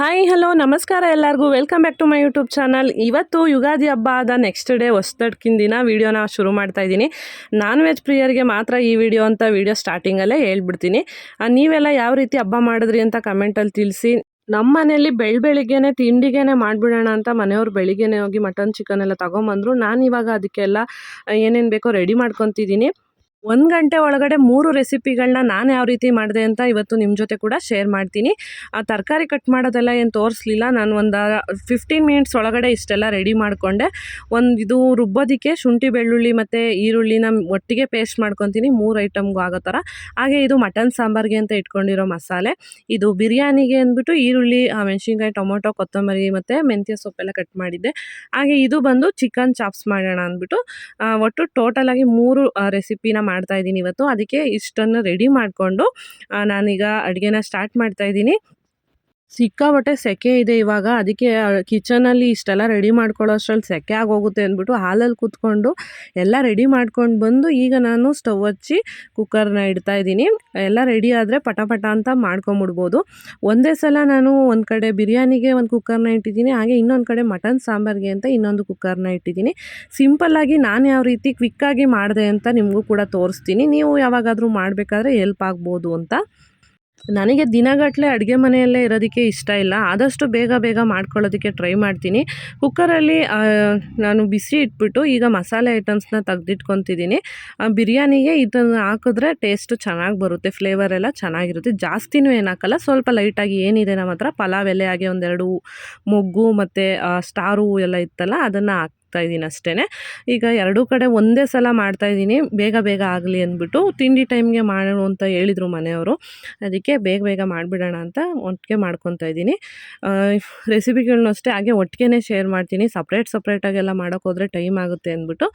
Hi hello ನಮಸ್ಕಾರ ಎಲ್ಲರಿಗೂ. Welcome back to my YouTube channel ಇವತ್ತು ಯುಗಾದಿ ಹಬ್ಬ ಆದ ನೆಕ್ಸ್ಟ್ ಡೇ ಹೊಸ್ದಡ್ಕಿನ ದಿನ ವೀಡಿಯೋನ ಶುರು ಮಾಡ್ತಾ ಇದ್ದೀನಿ. ನಾನ್ ವೆಜ್ ಪ್ರಿಯರಿಗೆ ಮಾತ್ರ ಈ ವಿಡಿಯೋ ಅಂತ ವಿಡಿಯೋ ಸ್ಟಾರ್ಟಿಂಗಲ್ಲೇ ಹೇಳ್ಬಿಡ್ತೀನಿ. ನೀವೆಲ್ಲ ಯಾವ ರೀತಿ ಹಬ್ಬ ಮಾಡಿದ್ರಿ ಅಂತ ಕಮೆಂಟಲ್ಲಿ ತಿಳಿಸಿ. ನಮ್ಮ ಮನೇಲಿ ಬೆಳ್ ಬೆಳಿಗ್ಗೆನೆ ತಿಂಡಿಗೆನೆ ಮಾಡಿಬಿಡೋಣ ಅಂತ ಮನೆಯವ್ರು ಬೆಳಿಗ್ಗೆನೆ ಹೋಗಿ ಮಟನ್ ಚಿಕನ್ ಎಲ್ಲ ತೊಗೊಂಬಂದರು. ನಾನು ಇವಾಗ ಅದಕ್ಕೆಲ್ಲ, ಏನೇನು ಬೇಕೋ ರೆಡಿ ಮಾಡ್ಕೊತಿದ್ದೀನಿ. ಒಂದು ಗಂಟೆ ಒಳಗಡೆ ಮೂರು ರೆಸಿಪಿಗಳನ್ನ ನಾನು ಯಾವ ರೀತಿ ಮಾಡಿದೆ ಅಂತ ಇವತ್ತು ನಿಮ್ಮ ಜೊತೆ ಕೂಡ ಶೇರ್ ಮಾಡ್ತೀನಿ. ಆ ತರಕಾರಿ ಕಟ್ ಮಾಡೋದೆಲ್ಲ ಏನು ತೋರಿಸ್ಲಿಲ್ಲ. ನಾನು ಒಂದು ಫಿಫ್ಟೀನ್ ಮಿನಿಟ್ಸ್ ಒಳಗಡೆ ಇಷ್ಟೆಲ್ಲ ರೆಡಿ ಮಾಡಿಕೊಂಡೆ. ಒಂದು ಇದು ರುಬ್ಬೋದಕ್ಕೆ ಶುಂಠಿ, ಬೆಳ್ಳುಳ್ಳಿ ಮತ್ತು ಈರುಳ್ಳಿನ ಒಟ್ಟಿಗೆ ಪೇಸ್ಟ್ ಮಾಡ್ಕೊತೀನಿ. ಮೂರು ಐಟಮ್ಗೂ ಆಗೋ ಥರ ಹಾಗೆ ಇದು ಮಟನ್ ಸಾಂಬಾರಿಗೆ ಅಂತ ಇಟ್ಕೊಂಡಿರೋ ಮಸಾಲೆ. ಇದು ಬಿರಿಯಾನಿಗೆ ಅಂದ್ಬಿಟ್ಟು ಈರುಳ್ಳಿ ಮೆಣಸಿನ್ಕಾಯಿ, ಟೊಮೊಟೊ, ಕೊತ್ತಂಬರಿ ಮತ್ತು ಮೆಂತ್ಯ ಸೊಪ್ಪೆಲ್ಲ ಕಟ್ ಮಾಡಿದ್ದೆ. ಹಾಗೆ ಇದು ಬಂದು ಚಿಕನ್ ಚಾಪ್ಸ್ ಮಾಡೋಣ ಅಂದ್ಬಿಟ್ಟು ಒಟ್ಟು ಟೋಟಲಾಗಿ ಮೂರು ರೆಸಿಪಿನ ಮಾಡ್ತಾ ಇದ್ದೀನಿ ಇವತ್ತು. ಅದಕ್ಕೆ ಇಷ್ಟನ್ನು ರೆಡಿ ಮಾಡಿಕೊಂಡು ನಾನೀಗ ಅಡುಗೆನ ಸ್ಟಾರ್ಟ್ ಮಾಡ್ತಾ ಇದ್ದೀನಿ ಸಿಕ್ಕಾಪಟ್ಟೆ ಸೆಕೆ ಇದೆ ಇವಾಗ. ಅದಕ್ಕೆ ಕಿಚನಲ್ಲಿ ಇಷ್ಟೆಲ್ಲ ರೆಡಿ ಮಾಡ್ಕೊಳ್ಳೋ ಅಷ್ಟರಲ್ಲಿ ಸೆಕೆ ಆಗೋಗುತ್ತೆ ಅಂದ್ಬಿಟ್ಟು ಹಾಲಲ್ಲಿ ಕೂತ್ಕೊಂಡು ಎಲ್ಲ ರೆಡಿ ಮಾಡ್ಕೊಂಡು ಬಂದು ಈಗ ನಾನು ಸ್ಟವ್ ಹಚ್ಚಿ ಕುಕ್ಕರ್ನ ಇಡ್ತಾ ಇದ್ದೀನಿ. ಎಲ್ಲ ರೆಡಿ ಆದರೆ ಪಟ ಪಟ ಅಂತ ಮಾಡ್ಕೊಂಬಿಡ್ಬೋದು. ಒಂದೇ ಸಲ ನಾನು ಒಂದು ಕಡೆ ಬಿರಿಯಾನಿಗೆ ಒಂದು ಕುಕ್ಕರ್ನ ಇಟ್ಟಿದ್ದೀನಿ. ಹಾಗೆ ಇನ್ನೊಂದು ಕಡೆ ಮಟನ್ ಸಾಂಬಾರಿಗೆ ಅಂತ ಇನ್ನೊಂದು ಕುಕ್ಕರ್ನ ಇಟ್ಟಿದ್ದೀನಿ. ಸಿಂಪಲ್ಲಾಗಿ ನಾನು ಯಾವ ರೀತಿ ಕ್ವಿಕ್ಕಾಗಿ ಮಾಡಿದೆ ಅಂತ ನಿಮಗೂ ಕೂಡ ತೋರಿಸ್ತೀನಿ. ನೀವು ಯಾವಾಗಾದರೂ ಮಾಡಬೇಕಾದ್ರೆ ಹೆಲ್ಪ್ ಆಗ್ಬೋದು ಅಂತ. ನನಗೆ ದಿನಗಟ್ಟಲೆ ಅಡುಗೆ ಮನೆಯಲ್ಲೇ ಇರೋದಕ್ಕೆ ಇಷ್ಟ ಇಲ್ಲ. ಆದಷ್ಟು ಬೇಗ ಬೇಗ ಮಾಡ್ಕೊಳ್ಳೋದಕ್ಕೆ ಟ್ರೈ ಮಾಡ್ತೀನಿ. ಕುಕ್ಕರಲ್ಲಿ ನಾನು ಬಿಸಿ ಇಟ್ಬಿಟ್ಟು ಈಗ ಮಸಾಲೆ ಐಟಮ್ಸ್ನ ತೆಗ್ದಿಟ್ಕೊತಿದ್ದೀನಿ. ಬಿರಿಯಾನಿಗೆ ಇದನ್ನು ಹಾಕಿದ್ರೆ ಟೇಸ್ಟು ಚೆನ್ನಾಗಿ ಬರುತ್ತೆ ಫ್ಲೇವರ್ ಎಲ್ಲ ಚೆನ್ನಾಗಿರುತ್ತೆ. ಜಾಸ್ತಿನೂ ಏನಾಕಲ್ಲ ಸ್ವಲ್ಪ ಲೈಟಾಗಿ ಏನಿದೆ ನಮ್ಮ ಹತ್ರ ಪಲಾವ್ ಎಲೆ ಹಾಗೆ ಒಂದೆರಡು ಮೊಗ್ಗು ಮತ್ತು ಸ್ಟಾರು ಎಲ್ಲ ಇತ್ತಲ್ಲ, ಅದನ್ನು ಹಾಕ್ತಾ ಇದ್ದೀನಿ ಅಷ್ಟೇ ಈಗ ಎರಡೂ ಕಡೆ ಒಂದೇ ಸಲ ಮಾಡ್ತಾ ಇದ್ದೀನಿ. ಬೇಗ ಬೇಗ ಆಗಲಿ ಅಂದ್ಬಿಟ್ಟು ತಿಂಡಿ ಟೈಮ್ಗೆ ಮಾಡೋಣ ಅಂತ ಹೇಳಿದರು ಮನೆಯವರು. ಅದಕ್ಕೆ ಬೇಗ ಬೇಗ ಮಾಡಿಬಿಡೋಣ ಅಂತ ಒಟ್ಟಿಗೆ ಮಾಡ್ಕೊತಾ ಇದ್ದೀನಿ. ರೆಸಿಪಿಗಳನ್ನೂ ಅಷ್ಟೇ ಹಾಗೆ ಒಟ್ಟಿಗೆ ಶೇರ್ ಮಾಡ್ತೀನಿ. ಸಪ್ರೇಟ್ ಸಪ್ರೇಟಾಗೆಲ್ಲ ಮಾಡೋಕ್ಕೋದ್ರೆ ಟೈಮ್ ಆಗುತ್ತೆ ಅಂದ್ಬಿಟ್ಟು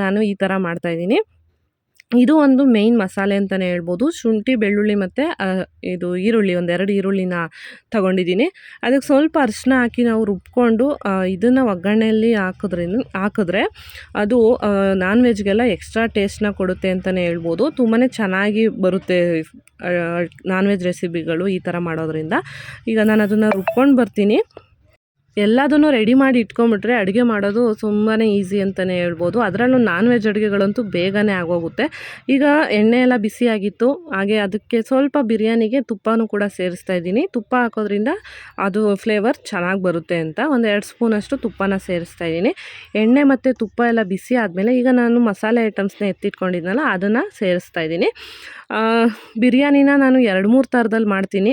ನಾನು ಈ ಥರ ಮಾಡ್ತಾಯಿದ್ದೀನಿ ಇದು ಒಂದು ಮೇಯ್ನ್ ಮಸಾಲೆ ಅಂತಲೇ ಹೇಳ್ಬೋದು. ಶುಂಠಿ, ಬೆಳ್ಳುಳ್ಳಿ ಮತ್ತು ಇದು ಈರುಳ್ಳಿ, ಒಂದೆರಡು ಈರುಳ್ಳಿನ ತಗೊಂಡಿದ್ದೀನಿ. ಅದಕ್ಕೆ ಸ್ವಲ್ಪ ಅರಿಶಿನ ಹಾಕಿ ನಾವು ರುಬ್ಕೊಂಡು ಇದನ್ನು ಒಗ್ಗರಣೆಯಲ್ಲಿ ಹಾಕಿದ್ರಿಂದ, ಹಾಕಿದ್ರೆ ಅದು ನಾನ್ ವೆಜ್ಗೆಲ್ಲ ಎಕ್ಸ್ಟ್ರಾ ಟೇಸ್ಟ್ನ ಕೊಡುತ್ತೆ ಅಂತಲೇ ಹೇಳ್ಬೋದು. ತುಂಬಾ ಚೆನ್ನಾಗಿ ಬರುತ್ತೆ ನಾನ್ ವೆಜ್ ರೆಸಿಪಿಗಳು ಈ ಥರ ಮಾಡೋದ್ರಿಂದ. ಈಗ ನಾನು ಅದನ್ನು ರುಬ್ಕೊಂಡು ಬರ್ತೀನಿ. ಎಲ್ಲದನ್ನು ರೆಡಿ ಮಾಡಿ ಇಟ್ಕೊಂಡ್ಬಿಟ್ರೆ ಅಡುಗೆ ಮಾಡೋದು ತುಂಬಾ ಈಸಿ ಅಂತಲೇ ಹೇಳ್ಬೋದು. ಅದರಲ್ಲೂ ನಾನ್ ವೆಜ್ ಅಡುಗೆಗಳಂತೂ ಬೇಗನೆ ಆಗೋಗುತ್ತೆ. ಈಗ ಎಣ್ಣೆ ಎಲ್ಲ ಬಿಸಿಯಾಗಿತ್ತು ಹಾಗೆ ಅದಕ್ಕೆ ಸ್ವಲ್ಪ ಬಿರಿಯಾನಿಗೆ ತುಪ್ಪನೂ ಕೂಡ ಸೇರಿಸ್ತಾ ಇದ್ದೀನಿ. ತುಪ್ಪ ಹಾಕೋದ್ರಿಂದ ಅದು ಫ್ಲೇವರ್ ಚೆನ್ನಾಗಿ ಬರುತ್ತೆ ಅಂತ. ಒಂದು ಎರಡು ಸ್ಪೂನಷ್ಟು ತುಪ್ಪನ ಸೇರಿಸ್ತಾ ಇದ್ದೀನಿ. ಎಣ್ಣೆ ಮತ್ತು ತುಪ್ಪ ಎಲ್ಲ ಬಿಸಿ ಆದಮೇಲೆ ಈಗ ನಾನು ಮಸಾಲೆ ಐಟಮ್ಸ್ನ ಎತ್ತಿಟ್ಕೊಂಡಿದ್ನಲ್ಲ, ಅದನ್ನು ಸೇರಿಸ್ತಾ ಇದ್ದೀನಿ. ಬಿರಿಯಾನಿನ ನಾನು ಎರಡು ಮೂರು ಥರದಲ್ಲಿ ಮಾಡ್ತೀನಿ.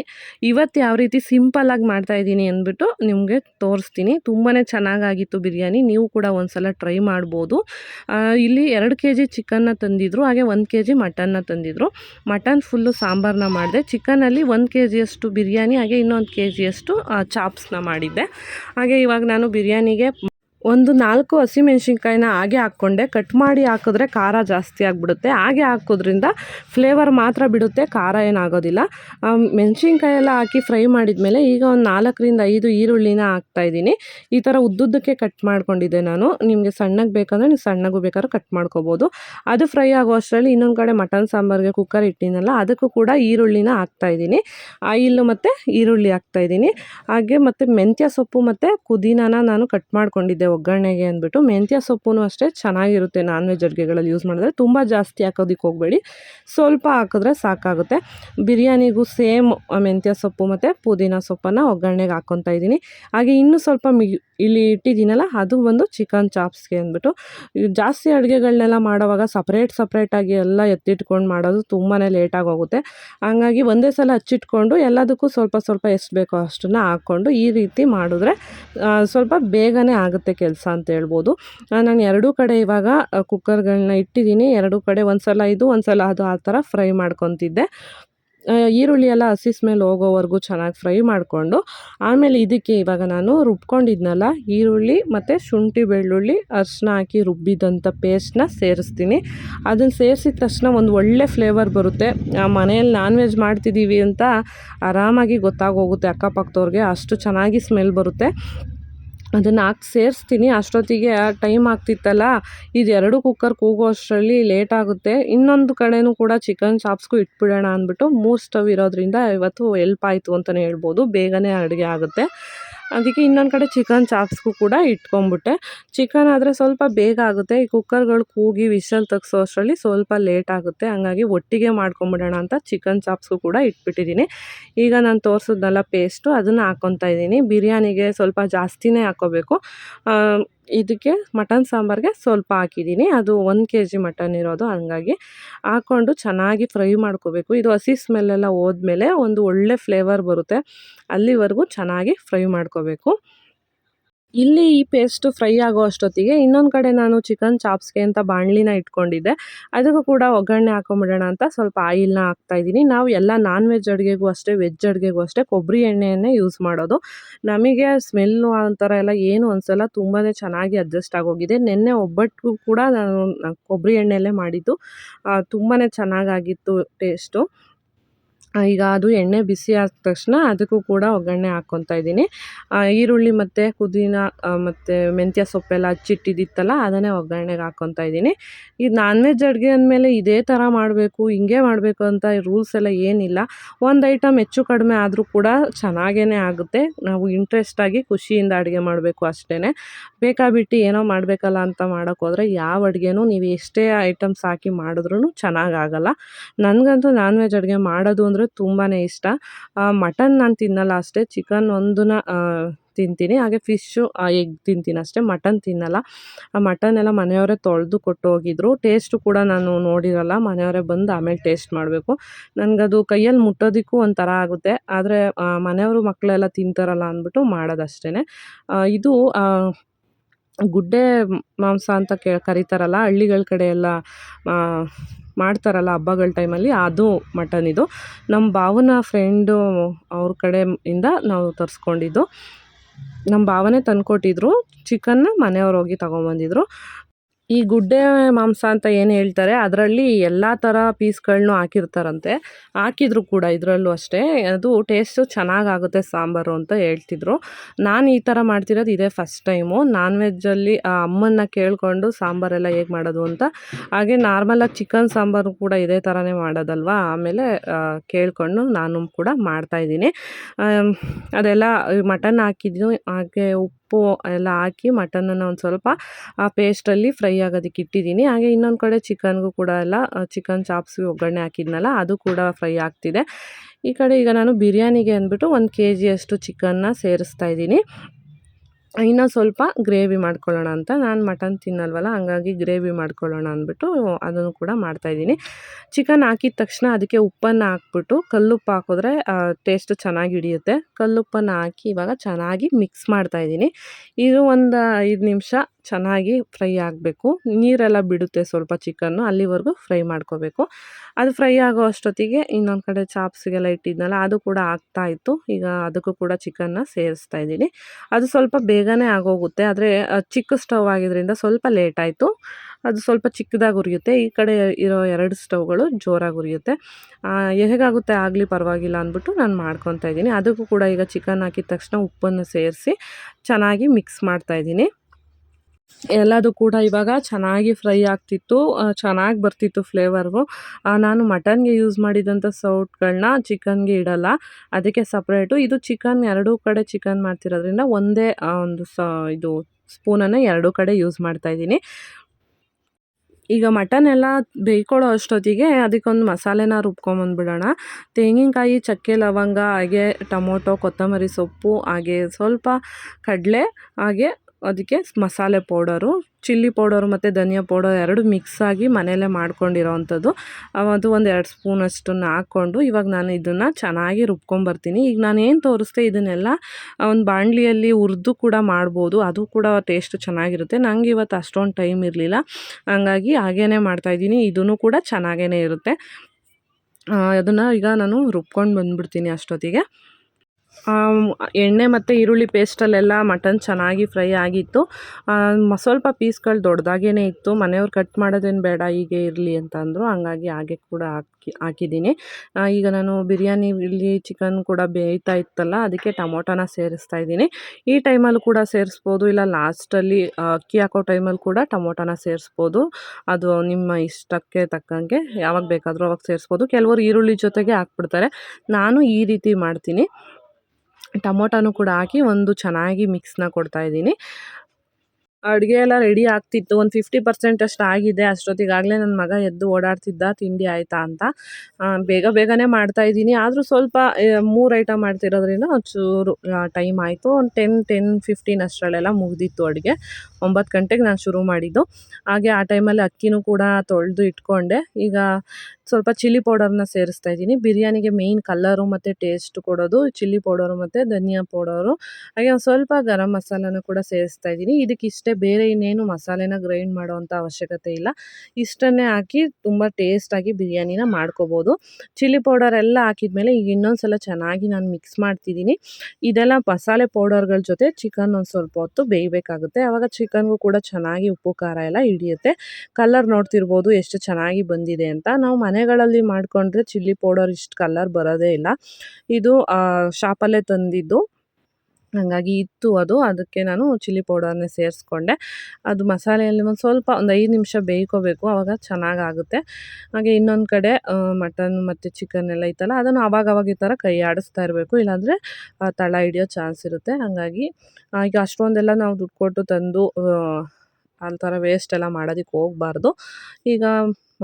ಇವತ್ತು ಯಾವ ರೀತಿ ಸಿಂಪಲ್ಲಾಗಿ ಮಾಡ್ತಾಯಿದ್ದೀನಿ ಅಂದ್ಬಿಟ್ಟು ನಿಮಗೆ ತೋರಿಸ್ತೀನಿ. ತುಂಬಾ ಚೆನ್ನಾಗಾಗಿತ್ತು ಬಿರಿಯಾನಿ. ನೀವು ಕೂಡ ಒಂದು ಸಲ ಟ್ರೈ ಮಾಡ್ಬೋದು. ಇಲ್ಲಿ ಎರಡು ಕೆ ಜಿ ಚಿಕನ್ನ ತಂದಿದ್ರು, ಹಾಗೆ ಒಂದು ಕೆ ಜಿ ಮಟನ್ನ ತಂದಿದ್ರು. ಮಟನ್ ಫುಲ್ಲು ಸಾಂಬಾರನ್ನ ಮಾಡಿದೆ. ಚಿಕನಲ್ಲಿ ಒಂದು ಕೆ ಜಿಯಷ್ಟು ಬಿರಿಯಾನಿ, ಹಾಗೆ ಇನ್ನೊಂದು ಕೆ ಜಿಯಷ್ಟು ಚಾಪ್ಸ್ನ ಮಾಡಿದ್ದೆ. ಹಾಗೆ ಇವಾಗ ನಾನು ಬಿರಿಯಾನಿಗೆ ಒಂದು ನಾಲ್ಕು ಹಸಿಮೆಣ್ಸಿನ್ಕಾಯಿನ ಹಾಗೆ ಹಾಕ್ಕೊಂಡೆ. ಕಟ್ ಮಾಡಿ ಹಾಕಿದ್ರೆ ಖಾರ ಜಾಸ್ತಿ ಆಗಿಬಿಡುತ್ತೆ. ಹಾಗೆ ಹಾಕೋದ್ರಿಂದ ಫ್ಲೇವರ್ ಮಾತ್ರ ಬಿಡುತ್ತೆ, ಖಾರ ಏನಾಗೋದಿಲ್ಲ ಮೆಣಸಿನ್ಕಾಯಿ ಎಲ್ಲ ಹಾಕಿ ಫ್ರೈ ಮಾಡಿದ ಮೇಲೆ ಈಗ ಒಂದು ನಾಲ್ಕರಿಂದ ಐದು ಈರುಳ್ಳಿನ ಹಾಕ್ತಾಯಿದ್ದೀನಿ ಈ ಥರ ಉದ್ದುದ್ದಕ್ಕೆ ಕಟ್ ಮಾಡ್ಕೊಂಡಿದ್ದೆ ನಾನು. ನಿಮಗೆ ಸಣ್ಣಗೆ ಬೇಕಂದರೆ ನೀವು ಸಣ್ಣಗೂ ಬೇಕಾದ್ರೆ ಕಟ್ ಮಾಡ್ಕೋಬೋದು. ಅದು ಫ್ರೈ ಆಗೋ ಅಷ್ಟರಲ್ಲಿ ಇನ್ನೊಂದು ಕಡೆ ಮಟನ್ ಸಾಂಬಾರಿಗೆ ಕುಕ್ಕರ್ ಇಟ್ಟಿನಲ್ಲ, ಅದಕ್ಕೂ ಕೂಡ ಈರುಳ್ಳಿನ ಹಾಕ್ತಾಯಿದ್ದೀನಿ ಆಯಿಲ್ಲು ಮತ್ತು ಈರುಳ್ಳಿ ಹಾಕ್ತಾಯಿದ್ದೀನಿ ಹಾಗೆ ಮತ್ತು ಮೆಂತ್ಯ ಸೊಪ್ಪು ಮತ್ತು ಪುದೀನಾನ ನಾನು ಕಟ್ ಮಾಡ್ಕೊಂಡಿದ್ದೆ ಒಗ್ಗರಣೆಗೆ ಅಂದ್ಬಿಟ್ಟು ಮೆಂತ್ಯ ಸೊಪ್ಪು ಅಷ್ಟೇ ಚೆನ್ನಾಗಿರುತ್ತೆ ನಾನ್ ವೆಜ್ ಅಡುಗೆಗಳಲ್ಲಿ ಯೂಸ್ ಮಾಡಿದ್ರೆ. ತುಂಬ ಜಾಸ್ತಿ ಹಾಕೋದಕ್ಕೆ ಹೋಗಬೇಡಿ. ಸ್ವಲ್ಪ ಹಾಕಿದ್ರೆ ಸಾಕಾಗುತ್ತೆ. ಬಿರಿಯಾನಿಗೂ ಸೇಮ್ ಮೆಂತ್ಯ ಸೊಪ್ಪು ಮತ್ತು ಪುದೀನ ಸೊಪ್ಪನ್ನು ಒಗ್ಗರಣೆಗೆ ಹಾಕ್ಕೊತಾ ಇದ್ದೀನಿ. ಹಾಗೆ ಇನ್ನೂ ಸ್ವಲ್ಪ ಮಿ ಇಲ್ಲಿ ಇಟ್ಟಿದ್ದೀನಲ್ಲ, ಅದು ಒಂದು ಚಿಕನ್ ಚಾಪ್ಸ್ಗೆ ಅಂದ್ಬಿಟ್ಟು. ಜಾಸ್ತಿ ಅಡುಗೆಗಳನ್ನೆಲ್ಲ ಮಾಡೋವಾಗ ಸಪ್ರೇಟ್ ಸಪ್ರೇಟಾಗಿ ಎಲ್ಲ ಎತ್ತಿಟ್ಕೊಂಡು ಮಾಡೋದು ತುಂಬಾ ಲೇಟಾಗಿ ಹೋಗುತ್ತೆ ಹಂಗಾಗಿ ಒಂದೇ ಸಲ ಹಚ್ಚಿಟ್ಕೊಂಡು ಎಲ್ಲದಕ್ಕೂ ಸ್ವಲ್ಪ ಸ್ವಲ್ಪ ಎಷ್ಟು ಬೇಕೋ ಅಷ್ಟನ್ನು ಹಾಕ್ಕೊಂಡು ಈ ರೀತಿ ಮಾಡಿದ್ರೆ ಸ್ವಲ್ಪ ಬೇಗನೆ ಆಗುತ್ತೆ ಕೆಲಸ ಅಂತ ಹೇಳ್ಬೋದು. ನಾನು ಎರಡೂ ಕಡೆ ಇವಾಗ ಕುಕ್ಕರ್ಗಳನ್ನ ಇಟ್ಟಿದ್ದೀನಿ. ಎರಡೂ ಕಡೆ ಒಂದು ಸಲ ಇದು ಒಂದು ಸಲ ಅದು ಆ ಥರ ಫ್ರೈ ಮಾಡ್ಕೊತಿದ್ದೆ. ಈರುಳ್ಳಿ ಎಲ್ಲ ಹಸಿ ಸ್ಮೆಲ್ ಹೋಗೋವರೆಗೂ ಚೆನ್ನಾಗಿ ಫ್ರೈ ಮಾಡಿಕೊಂಡು, ಆಮೇಲೆ ಇದಕ್ಕೆ ಇವಾಗ ನಾನು ರುಬ್ಕೊಂಡಿದ್ನಲ್ಲ ಈರುಳ್ಳಿ ಮತ್ತು ಶುಂಠಿ ಬೆಳ್ಳುಳ್ಳಿ, ಅರ್ಶಿನ ಹಾಕಿ ರುಬ್ಬಿದಂಥ ಪೇಸ್ಟ್ನ ಸೇರಿಸ್ತೀನಿ. ಅದನ್ನು ಸೇರಿಸಿದ ತಕ್ಷಣ ಒಂದು ಒಳ್ಳೆ ಫ್ಲೇವರ್ ಬರುತ್ತೆ. ಮನೆಯಲ್ಲಿ ನಾನ್ ವೆಜ್ ಮಾಡ್ತಿದ್ದೀವಿ ಅಂತ ಆರಾಮಾಗಿ ಗೊತ್ತಾಗೋಗುತ್ತೆ ಅಕ್ಕಪಕ್ಕದವ್ರಿಗೆ, ಅಷ್ಟು ಚೆನ್ನಾಗಿ ಸ್ಮೆಲ್ ಬರುತ್ತೆ. ಅದನ್ನು ಹಾಕಿ ಸೇರಿಸ್ತೀನಿ. ಅಷ್ಟೊತ್ತಿಗೆ ಟೈಮ್ ಆಗ್ತಿತ್ತಲ್ಲ, ಇದೆರಡು ಕುಕ್ಕರ್ ಕೂಗೋ ಅಷ್ಟರಲ್ಲಿ ಲೇಟ್ ಆಗುತ್ತೆ. ಇನ್ನೊಂದು ಕಡೆನೂ ಕೂಡ ಚಿಕನ್ ಚಾಪ್ಸ್ಗೂ ಇಟ್ಬಿಡೋಣ ಅಂದ್ಬಿಟ್ಟು, ಮೂರು ಸ್ಟವ್ ಇರೋದ್ರಿಂದ ಇವತ್ತು ಎಲ್ಪ್ ಆಯಿತು ಅಂತಲೇ ಹೇಳ್ಬೋದು. ಬೇಗನೆ ಅಡುಗೆ ಆಗುತ್ತೆ. ಅದಕ್ಕೆ ಇನ್ನೊಂದು ಕಡೆ ಚಿಕನ್ ಚಾಪ್ಸ್ಗೂ ಕೂಡ ಇಟ್ಕೊಂಬಿಟ್ಟೆ ಚಿಕನ್ ಆದರೆ ಸ್ವಲ್ಪ ಬೇಗ ಆಗುತ್ತೆ. ಈ ಕುಕ್ಕರ್ಗಳು ಕೂಗಿ ವಿಷಲ್ ತೆಗ್ಸೋ ಅಷ್ಟರಲ್ಲಿ ಸ್ವಲ್ಪ ಲೇಟ್ ಆಗುತ್ತೆ. ಹಂಗಾಗಿ ಒಟ್ಟಿಗೆ ಮಾಡ್ಕೊಂಬಿಡೋಣ ಅಂತ ಚಿಕನ್ ಚಾಪ್ಸ್ಗೂ ಕೂಡ ಇಟ್ಬಿಟ್ಟಿದ್ದೀನಿ. ಈಗ ನಾನು ತೋರಿಸಿದ್ನಲ್ಲ ಪೇಸ್ಟು ಅದನ್ನು ಹಾಕ್ಕೊತಾ ಇದ್ದೀನಿ. ಬಿರಿಯಾನಿಗೆ ಸ್ವಲ್ಪ ಜಾಸ್ತಿನೇ ಹಾಕ್ಕೋಬೇಕು ಇದಕ್ಕೆ ಮಟನ್ ಸಾಂಬಾರಿಗೆ ಸ್ವಲ್ಪ ಹಾಕಿದ್ದೀನಿ. ಅದು ಒಂದು ಕೆ ಜಿ ಮಟನ್ ಇರೋದು, ಹಂಗಾಗಿ ಹಾಕ್ಕೊಂಡು ಚೆನ್ನಾಗಿ ಫ್ರೈ ಮಾಡ್ಕೋಬೇಕು. ಇದು ಹಸಿ ಸ್ಮೆಲ್ಲೆಲ್ಲ ಹೋದ್ಮೇಲೆ ಒಂದು ಒಳ್ಳೆ ಫ್ಲೇವರ್ ಬರುತ್ತೆ. ಅಲ್ಲಿವರೆಗೂ ಚೆನ್ನಾಗಿ ಫ್ರೈ ಮಾಡ್ಕೋಬೇಕು. ಇಲ್ಲಿ ಈ ಪೇಸ್ಟು ಫ್ರೈ ಆಗೋ ಅಷ್ಟೊತ್ತಿಗೆ ಇನ್ನೊಂದು ಕಡೆ ನಾನು ಚಿಕನ್ ಚಾಪ್ಸ್ಗೆ ಅಂತ ಬಾಣಲಿನ ಇಟ್ಕೊಂಡಿದ್ದೆ. ಅದಕ್ಕೂ ಕೂಡ ಒಗ್ಗರಣೆ ಹಾಕೊಂಬಿಡೋಣ ಅಂತ ಸ್ವಲ್ಪ ಆಯಿಲ್ನ ಹಾಕ್ತಾಯಿದ್ದೀನಿ ನಾವು ಎಲ್ಲ ನಾನ್ ವೆಜ್ ಅಡುಗೆಗೂ ಅಷ್ಟೇ ವೆಜ್ ಅಡುಗೆಗೂ ಅಷ್ಟೇ ಕೊಬ್ಬರಿ ಎಣ್ಣೆಯನ್ನೇ ಯೂಸ್ ಮಾಡೋದು. ನಮಗೆ ಸ್ಮೆಲ್ಲು ಆ ಥರ ಎಲ್ಲ ಏನು ಅನಿಸಲ್ಲ ತುಂಬಾ ಚೆನ್ನಾಗಿ ಅಡ್ಜಸ್ಟ್ ಆಗೋಗಿದೆ. ನಿನ್ನೆ ಒಬ್ಬಟ್ಟಿಗೂ ಕೂಡ ನಾನು ಕೊಬ್ಬರಿ ಎಣ್ಣೆಯಲ್ಲೇ ಮಾಡಿದ್ದು. ತುಂಬಾ ಚೆನ್ನಾಗಾಗಿತ್ತು ಟೇಸ್ಟು ಈಗ ಅದು ಎಣ್ಣೆ ಬಿಸಿ ಆದ ತಕ್ಷಣ ಅದಕ್ಕೂ ಕೂಡ ಒಗ್ಗರಣೆ ಹಾಕ್ಕೊತಾ ಇದ್ದೀನಿ. ಈರುಳ್ಳಿ ಮತ್ತು ಪುದೀನ ಮತ್ತು ಮೆಂತ್ಯ ಸೊಪ್ಪೆಲ್ಲ ಹಚ್ಚಿಟ್ಟಿದ್ದಿತ್ತಲ್ಲ, ಅದನ್ನೇ ಒಗ್ಗರಣೆಗೆ ಹಾಕ್ಕೊತಾ ಇದ್ದೀನಿ. ಈ ನಾನ್ ವೆಜ್ ಅಡುಗೆ ಅಂದಮೇಲೆ ಇದೇ ಥರ ಮಾಡಬೇಕು, ಹಿಂಗೆ ಮಾಡಬೇಕು ಅಂತ ರೂಲ್ಸ್ ಎಲ್ಲ ಏನಿಲ್ಲ. ಒಂದು ಐಟಮ್ ಹೆಚ್ಚು ಕಡಿಮೆ ಆದರೂ ಕೂಡ ಚೆನ್ನಾಗೇ ಆಗುತ್ತೆ. ನಾವು ಇಂಟ್ರೆಸ್ಟಾಗಿ ಖುಷಿಯಿಂದ ಅಡುಗೆ ಮಾಡಬೇಕು ಅಷ್ಟೇ ಬೇಕಾಬಿಟ್ಟು ಏನೋ ಮಾಡಬೇಕಲ್ಲ ಅಂತ ಮಾಡೋಕ್ಕೋದ್ರೆ ಯಾವ ಅಡುಗೆನೂ ನೀವು ಎಷ್ಟೇ ಐಟಮ್ಸ್ ಹಾಕಿ ಮಾಡಿದ್ರೂ ಚೆನ್ನಾಗಾಗಲ್ಲ ನನಗಂತೂ ನಾನ್ ವೆಜ್ ಅಡುಗೆ ಮಾಡೋದು ಅಂದರೆ ತುಂಬಾ ಇಷ್ಟ. ಮಟನ್ ನಾನು ತಿನ್ನಲ್ಲ ಅಷ್ಟೇ, ಚಿಕನ್ ಒಂದನ್ನ ತಿಂತೀನಿ. ಹಾಗೆ ಫಿಶ್ಶು ಎಗ್ ತಿಂತೀನಿ ಅಷ್ಟೇ, ಮಟನ್ ತಿನ್ನಲ್ಲ. ಆ, ಮಟನ್ ಎಲ್ಲ ಮನೆಯವರೇ ತೊಳೆದು ಕೊಟ್ಟು ಹೋಗಿದ್ರು ಟೇಸ್ಟು ಕೂಡ ನಾನು ನೋಡಿರಲ್ಲ, ಮನೆಯವರೇ ಬಂದು ಆಮೇಲೆ ಟೇಸ್ಟ್ ಮಾಡಬೇಕು. ನನಗದು ಕೈಯಲ್ಲಿ ಮುಟ್ಟೋದಕ್ಕೂ ಒಂಥರ ಆಗುತ್ತೆ. ಆದರೆ ಮನೆಯವರು ಮಕ್ಕಳೆಲ್ಲ ತಿಂತಾರಲ್ಲ ಅಂದ್ಬಿಟ್ಟು ಮಾಡೋದಷ್ಟೇ ಇದು ಗುಡ್ಡೆ ಮಾಂಸ ಅಂತ ಕೇ, ಕರೀತಾರಲ್ಲ, ಹಳ್ಳಿಗಳ ಕಡೆ ಎಲ್ಲ ಮಾಡ್ತಾರಲ್ಲ ಹಬ್ಬಗಳ ಟೈಮಲ್ಲಿ ಅದು ಮಟನ್ ಇದು. ನಮ್ಮ ಭಾವನ ಫ್ರೆಂಡು ಅವ್ರ ಕಡೆಯಿಂದ ನಾವು ತರಿಸ್ಕೊಂಡಿದ್ದು. ನಮ್ಮ ಭಾವನೆ ತಂದುಕೊಟ್ಟಿದ್ರು. ಚಿಕನ್ನ ಮನೆಯವ್ರು ಹೋಗಿ ತೊಗೊಂಬಂದಿದ್ರು. ಈ ಗುಡ್ಡೆ ಮಾಂಸ ಅಂತ ಏನು ಹೇಳ್ತಾರೆ, ಅದರಲ್ಲಿ ಎಲ್ಲ ಥರ ಪೀಸ್ಗಳನ್ನೂ ಹಾಕಿರ್ತಾರಂತೆ. ಹಾಕಿದ್ರು ಕೂಡ ಇದರಲ್ಲೂ ಅಷ್ಟೇ. ಅದು ಟೇಸ್ಟು ಚೆನ್ನಾಗಾಗುತ್ತೆ ಸಾಂಬಾರು ಅಂತ ಹೇಳ್ತಿದ್ರು. ನಾನು ಈ ಥರ ಮಾಡ್ತಿರೋದು ಇದೇ ಫಸ್ಟ್ ಟೈಮು ನಾನ್ ವೆಜ್ಜಲ್ಲಿ ಅಮ್ಮನ್ನ ಕೇಳಿಕೊಂಡು ಸಾಂಬಾರೆಲ್ಲ ಹೇಗೆ ಮಾಡೋದು ಅಂತ, ಹಾಗೆ ನಾರ್ಮಲಾಗಿ ಚಿಕನ್ ಸಾಂಬಾರು ಕೂಡ ಇದೇ ಥರನೇ ಮಾಡೋದಲ್ವ? ಆಮೇಲೆ ಕೇಳಿಕೊಂಡು ನಾನು ಕೂಡ ಮಾಡ್ತಾಯಿದ್ದೀನಿ ಅದೆಲ್ಲ ಮಟನ್ ಹಾಕಿದ್ದು ಹಾಗೆ ಉಪ್ಪು ಉಪ್ಪು ಎಲ್ಲ ಹಾಕಿ ಮಟನನ್ನು ಒಂದು ಸ್ವಲ್ಪ, ಆ ಪೇಸ್ಟಲ್ಲಿ ಫ್ರೈ ಆಗೋದಕ್ಕೆ ಇಟ್ಟಿದ್ದೀನಿ. ಹಾಗೆ ಇನ್ನೊಂದು ಕಡೆ ಚಿಕನ್ಗೂ ಕೂಡ ಎಲ್ಲ ಚಿಕನ್ ಚಾಪ್ಸ್, ಒಗ್ಗರಣೆ ಹಾಕಿದ್ನಲ್ಲ, ಅದು ಕೂಡ ಫ್ರೈ ಆಗ್ತಿದೆ. ಈ ಕಡೆ ಈಗ ನಾನು ಬಿರಿಯಾನಿಗೆ ಅಂದ್ಬಿಟ್ಟು ಒಂದು ಕೆ ಜಿಯಷ್ಟು ಚಿಕನ್ನ ಸೇರಿಸ್ತಾ ಇದ್ದೀನಿ. ಇನ್ನೂ ಸ್ವಲ್ಪ ಗ್ರೇವಿ ಮಾಡ್ಕೊಳ್ಳೋಣ ಅಂತ. ನಾನು ಮಟನ್ ತಿನ್ನಲ್ವಲ್ಲ, ಹಂಗಾಗಿ ಗ್ರೇವಿ ಮಾಡ್ಕೊಳ್ಳೋಣ ಅಂದ್ಬಿಟ್ಟು ಅದನ್ನು ಕೂಡ ಮಾಡ್ತಾಯಿದ್ದೀನಿ ಚಿಕನ್ ಹಾಕಿದ ತಕ್ಷಣ ಅದಕ್ಕೆ ಉಪ್ಪನ್ನು ಹಾಕ್ಬಿಟ್ಟು, ಕಲ್ಲುಪ್ಪು ಹಾಕಿದ್ರೆ ಟೇಸ್ಟ್ ಚೆನ್ನಾಗಿ ಹಿಡಿಯುತ್ತೆ. ಕಲ್ಲುಪ್ಪನ್ನು ಹಾಕಿ ಇವಾಗ ಚೆನ್ನಾಗಿ ಮಿಕ್ಸ್ ಮಾಡ್ತಾಯಿದ್ದೀನಿ ಇದು ಒಂದು ಐದು ನಿಮಿಷ ಚೆನ್ನಾಗಿ ಫ್ರೈ ಆಗಬೇಕು. ನೀರೆಲ್ಲ ಬಿಡುತ್ತೆ ಸ್ವಲ್ಪ ಚಿಕನ್ನು ಅಲ್ಲಿವರೆಗೂ ಫ್ರೈ ಮಾಡ್ಕೋಬೇಕು. ಅದು ಫ್ರೈ ಆಗೋ ಅಷ್ಟೊತ್ತಿಗೆ ಇನ್ನೊಂದು ಕಡೆ ಚಾಪ್ಸ್ಗೆಲ್ಲ ಇಟ್ಟಿದ್ನಲ್ಲ ಅದು ಕೂಡ ಆಗ್ತಾ ಇತ್ತು. ಈಗ ಅದಕ್ಕೂ ಕೂಡ ಚಿಕನ್ನ ಸೇರಿಸ್ತಾ ಇದ್ದೀನಿ. ಅದು ಸ್ವಲ್ಪ ಬೇಗನೆ ಆಗೋಗುತ್ತೆ. ಆದರೆ ಚಿಕ್ಕ ಸ್ಟವ್ ಆಗಿದ್ದರಿಂದ ಸ್ವಲ್ಪ ಲೇಟ್ ಆಯಿತು. ಅದು ಸ್ವಲ್ಪ ಚಿಕ್ಕದಾಗಿ ಉರಿಯುತ್ತೆ. ಈ ಕಡೆ ಇರೋ ಎರಡು ಸ್ಟವ್ಗಳು ಜೋರಾಗಿ ಉರಿಯುತ್ತೆ. ಹೇಗಾಗುತ್ತೆ ಆಗಲಿ ಪರವಾಗಿಲ್ಲ ಅಂದ್ಬಿಟ್ಟು ನಾನು ಮಾಡ್ಕೊತಾ ಇದ್ದೀನಿ. ಅದಕ್ಕೂ ಕೂಡ ಈಗ ಚಿಕನ್ ಹಾಕಿದ ತಕ್ಷಣ ಉಪ್ಪನ್ನು ಸೇರಿಸಿ ಚೆನ್ನಾಗಿ ಮಿಕ್ಸ್ ಮಾಡ್ತಾಯಿದ್ದೀನಿ ಎಲ್ಲದು ಕೂಡ ಇವಾಗ ಚೆನ್ನಾಗಿ ಫ್ರೈ ಆಗ್ತಿತ್ತು ಚೆನ್ನಾಗಿ ಬರ್ತಿತ್ತು ಫ್ಲೇವರು ನಾನು ಮಟನ್ಗೆ ಯೂಸ್ ಮಾಡಿದಂಥ ಸೌಟ್ಗಳನ್ನ ಚಿಕನ್ಗೆ ಇಡಲ್ಲ. ಅದಕ್ಕೆ ಸಪ್ರೇಟು ಇದು ಚಿಕನ್ ಎರಡೂ ಕಡೆ ಚಿಕನ್ ಮಾಡ್ತಿರೋದ್ರಿಂದ ಒಂದೇ ಒಂದು ಸ, ಇದು ಸ್ಪೂನನ್ನು ಎರಡೂ ಕಡೆ ಯೂಸ್ ಮಾಡ್ತಾಯಿದ್ದೀನಿ ಈಗ ಮಟನ್ ಎಲ್ಲ ಬೇಯ್ಕೊಳ್ಳೋ ಅಷ್ಟೊತ್ತಿಗೆ ಅದಕ್ಕೊಂದು ಮಸಾಲೆನ ರುಬ್ಕೊಂಬಂದ್ಬಿಡೋಣ ತೆಂಗಿನಕಾಯಿ, ಚಕ್ಕೆ ಲವಂಗ, ಹಾಗೆ ಟೊಮೊಟೊ, ಕೊತ್ತಂಬರಿ ಸೊಪ್ಪು, ಹಾಗೆ ಸ್ವಲ್ಪ ಕಡಲೆ, ಹಾಗೆ ಅದಕ್ಕೆ ಮಸಾಲೆ ಪೌಡರು, ಚಿಲ್ಲಿ ಪೌಡರು ಮತ್ತು ಧನಿಯಾ ಪೌಡರ್ ಎರಡು ಮಿಕ್ಸಾಗಿ ಮನೆಯಲ್ಲೇ ಮಾಡ್ಕೊಂಡಿರೋ ಅಂಥದ್ದು. ಅದು ಒಂದು ಎರಡು ಸ್ಪೂನಷ್ಟನ್ನು ಹಾಕ್ಕೊಂಡು ಇವಾಗ ನಾನು ಇದನ್ನು ಚೆನ್ನಾಗಿ ರುಬ್ಕೊಂಬರ್ತೀನಿ. ಈಗ ನಾನು ಏನು ತೋರಿಸ್ದೆ ಇದನ್ನೆಲ್ಲ ಒಂದು ಬಾಣಲಿಯಲ್ಲಿ ಹುರಿದು ಕೂಡ ಮಾಡ್ಬೋದು. ಅದು ಕೂಡ ಟೇಸ್ಟ್ ಚೆನ್ನಾಗಿರುತ್ತೆ. ನಂಗೆ ಇವತ್ತು ಅಷ್ಟೊಂದು ಟೈಮ್ ಇರಲಿಲ್ಲ. ಹಂಗಾಗಿ ಹಾಗೇ ಮಾಡ್ತಾಯಿದ್ದೀನಿ ಇದೂ ಕೂಡ ಚೆನ್ನಾಗೇ ಇರುತ್ತೆ. ಅದನ್ನು ಈಗ ನಾನು ರುಬ್ಕೊಂಡು ಬಂದುಬಿಡ್ತೀನಿ ಅಷ್ಟೊತ್ತಿಗೆ. ಎಣ್ಣೆ ಮತ್ತು ಈರುಳ್ಳಿ ಪೇಸ್ಟಲ್ಲೆಲ್ಲ ಮಟನ್ ಚೆನ್ನಾಗಿ ಫ್ರೈ ಆಗಿತ್ತು. ಸ್ವಲ್ಪ ಪೀಸ್ಗಳು ದೊಡ್ಡದಾಗೇ ಇತ್ತು. ಮನೆಯವ್ರು ಕಟ್ ಮಾಡೋದೇನು ಬೇಡ, ಹೀಗೆ ಇರಲಿ ಅಂತ ಅಂದರು. ಹಂಗಾಗಿ ಹಾಗೆ ಕೂಡ ಹಾಕಿ, ಹಾಕಿದ್ದೀನಿ. ಈಗ ನಾನು ಬಿರಿಯಾನಿ, ಇಲ್ಲಿ ಚಿಕನ್ ಕೂಡ ಬೇಯ್ತಾ ಇತ್ತಲ್ಲ, ಅದಕ್ಕೆ ಟೊಮೊಟೊನ ಸೇರಿಸ್ತಾ ಇದ್ದೀನಿ. ಈ ಟೈಮಲ್ಲಿ ಕೂಡ ಸೇರಿಸ್ಬೋದು. ಇಲ್ಲ, ಲಾಸ್ಟಲ್ಲಿ ಅಕ್ಕಿ ಹಾಕೋ ಟೈಮಲ್ಲಿ ಕೂಡ ಟೊಮೊಟೊನ ಸೇರಿಸ್ಬೋದು. ಅದು ನಿಮ್ಮ ಇಷ್ಟಕ್ಕೆ ತಕ್ಕಂಗೆ ಯಾವಾಗ ಬೇಕಾದರೂ ಅವಾಗ ಸೇರಿಸ್ಬೋದು. ಕೆಲವರು ಈರುಳ್ಳಿ ಜೊತೆಗೆ ಹಾಕ್ಬಿಡ್ತಾರೆ. ನಾನು ಈ ರೀತಿ ಮಾಡ್ತೀನಿ. ಟೊಮೊಟೊನೂ ಕೂಡ ಹಾಕಿ ಒಂದು ಚೆನ್ನಾಗಿ ಮಿಕ್ಸ್ನ ಕೊಡ್ತಾ ಇದ್ದೀನಿ. ಅಡುಗೆ ಎಲ್ಲ ರೆಡಿ ಆಗ್ತಿತ್ತು. ಒಂದು ಫಿಫ್ಟಿ ಪರ್ಸೆಂಟ್ ಅಷ್ಟು ಆಗಿದೆ. ಅಷ್ಟೊತ್ತಿಗಾಗಲೇ ನನ್ನ ಮಗ ಎದ್ದು ಓಡಾಡ್ತಿದ್ದ, ತಿಂಡಿ ಆಯಿತಾ ಅಂತ. ಬೇಗ ಬೇಗನೆ ಮಾಡ್ತಾ ಇದ್ದೀನಿ. ಆದರೂ ಸ್ವಲ್ಪ ಮೂರು ಐಟಮ್ ಮಾಡ್ತಿರೋದ್ರಿಂದ ಚೂರು ಟೈಮ್ ಆಯಿತು. ಒಂದು ಟೆನ್ ಟೆನ್ ಫಿಫ್ಟೀನ್ ಅಷ್ಟರಲ್ಲೆಲ್ಲ ಮುಗ್ದಿತ್ತು ಅಡುಗೆ. ಒಂಬತ್ತು ಗಂಟೆಗೆ ನಾನು ಶುರು ಮಾಡಿದ್ದು. ಹಾಗೆ ಆ ಟೈಮಲ್ಲಿ ಅಕ್ಕಿನೂ ಕೂಡ ತೊಳೆದು ಇಟ್ಕೊಂಡೆ. ಈಗ ಸ್ವಲ್ಪ ಚಿಲ್ಲಿ ಪೌಡರ್ನ ಸೇರಿಸ್ತಾ ಇದ್ದೀನಿ. ಬಿರಿಯಾನಿಗೆ ಮೇಯ್ನ್ ಕಲ್ಲರು ಮತ್ತು ಟೇಸ್ಟ್ ಕೊಡೋದು, ಚಿಲ್ಲಿ ಪೌಡರು ಮತ್ತು ಧನಿಯಾ ಪೌಡರು. ಹಾಗೆ ಒಂದು ಸ್ವಲ್ಪ ಗರಂ ಮಸಾಲೆನ ಕೂಡ ಸೇರಿಸ್ತಾ ಇದ್ದೀನಿ. ಇದಕ್ಕೆ ಇಷ್ಟೇ ಬೇರೆ ಇನ್ನೇನು ಮಸಾಲೆನ ಗ್ರೈಂಡ್ ಮಾಡೋವಂಥ ಅವಶ್ಯಕತೆ ಇಲ್ಲ. ಇಷ್ಟನ್ನೇ ಹಾಕಿ ತುಂಬ ಟೇಸ್ಟಾಗಿ ಬಿರಿಯಾನಿನ ಮಾಡ್ಕೋಬೋದು. ಚಿಲ್ಲಿ ಪೌಡರ್ ಎಲ್ಲ ಹಾಕಿದ್ಮೇಲೆ ಈಗ ಇನ್ನೊಂದು ಸಲ ಚೆನ್ನಾಗಿ ನಾನು ಮಿಕ್ಸ್ ಮಾಡ್ತಿದ್ದೀನಿ. ಇದೆಲ್ಲ ಮಸಾಲೆ ಪೌಡರ್ಗಳ ಜೊತೆ ಚಿಕನ್ ಒಂದು ಸ್ವಲ್ಪ ಹೊತ್ತು ಬೇಯಬೇಕಾಗುತ್ತೆ. ಆವಾಗ ಚಿಕನ್ಗೂ ಕೂಡ ಚೆನ್ನಾಗಿ ಉಪ್ಪು, ಖಾರ ಎಲ್ಲ ಹಿಡಿಯುತ್ತೆ. ಕಲರ್ ನೋಡ್ತಿರ್ಬೋದು, ಎಷ್ಟು ಚೆನ್ನಾಗಿ ಬಂದಿದೆ ಅಂತ. ನಾವು ಮನೆಗಳಲ್ಲಿ ಮಾಡಿಕೊಂಡ್ರೆ ಚಿಲ್ಲಿ ಪೌಡರ್ ಇಷ್ಟು ಕಲರ್ ಬರೋದೇ ಇಲ್ಲ. ಇದು ಶಾಪಲ್ಲೇ ತಂದಿದ್ದು. ಹಾಗಾಗಿ ಇತ್ತು ಅದು. ಅದಕ್ಕೆ ನಾನು ಚಿಲ್ಲಿ ಪೌಡರ್ನೇ ಸೇರಿಸ್ಕೊಂಡೆ. ಅದು ಮಸಾಲೆಯಲ್ಲಿ ಒಂದು ಸ್ವಲ್ಪ ಒಂದು ಐದು ನಿಮಿಷ ಬೇಯ್ಕೋಬೇಕು. ಆವಾಗ ಚೆನ್ನಾಗಾಗುತ್ತೆ. ಹಾಗೆ ಇನ್ನೊಂದು ಕಡೆ ಮಟನ್ ಮತ್ತು ಚಿಕನ್ ಎಲ್ಲ ಇತ್ತಲ್ಲ ಅದನ್ನು ಆವಾಗ ಆವಾಗ ಈ ಥರ ಕೈ ಆಡಿಸ್ತಾ ಇರಬೇಕು. ಇಲ್ಲಾಂದರೆ ತಳ ಹಿಡಿಯೋ ಚಾನ್ಸ್ ಇರುತ್ತೆ. ಹಾಗಾಗಿ ಈಗ ಅಷ್ಟೊಂದೆಲ್ಲ ನಾವು ದುಡ್ಡು ಕೊಟ್ಟು ತಂದು, ಆ ಥರ ವೇಸ್ಟ್ ಎಲ್ಲ ಮಾಡೋದಕ್ಕೆ ಹೋಗಬಾರ್ದು. ಈಗ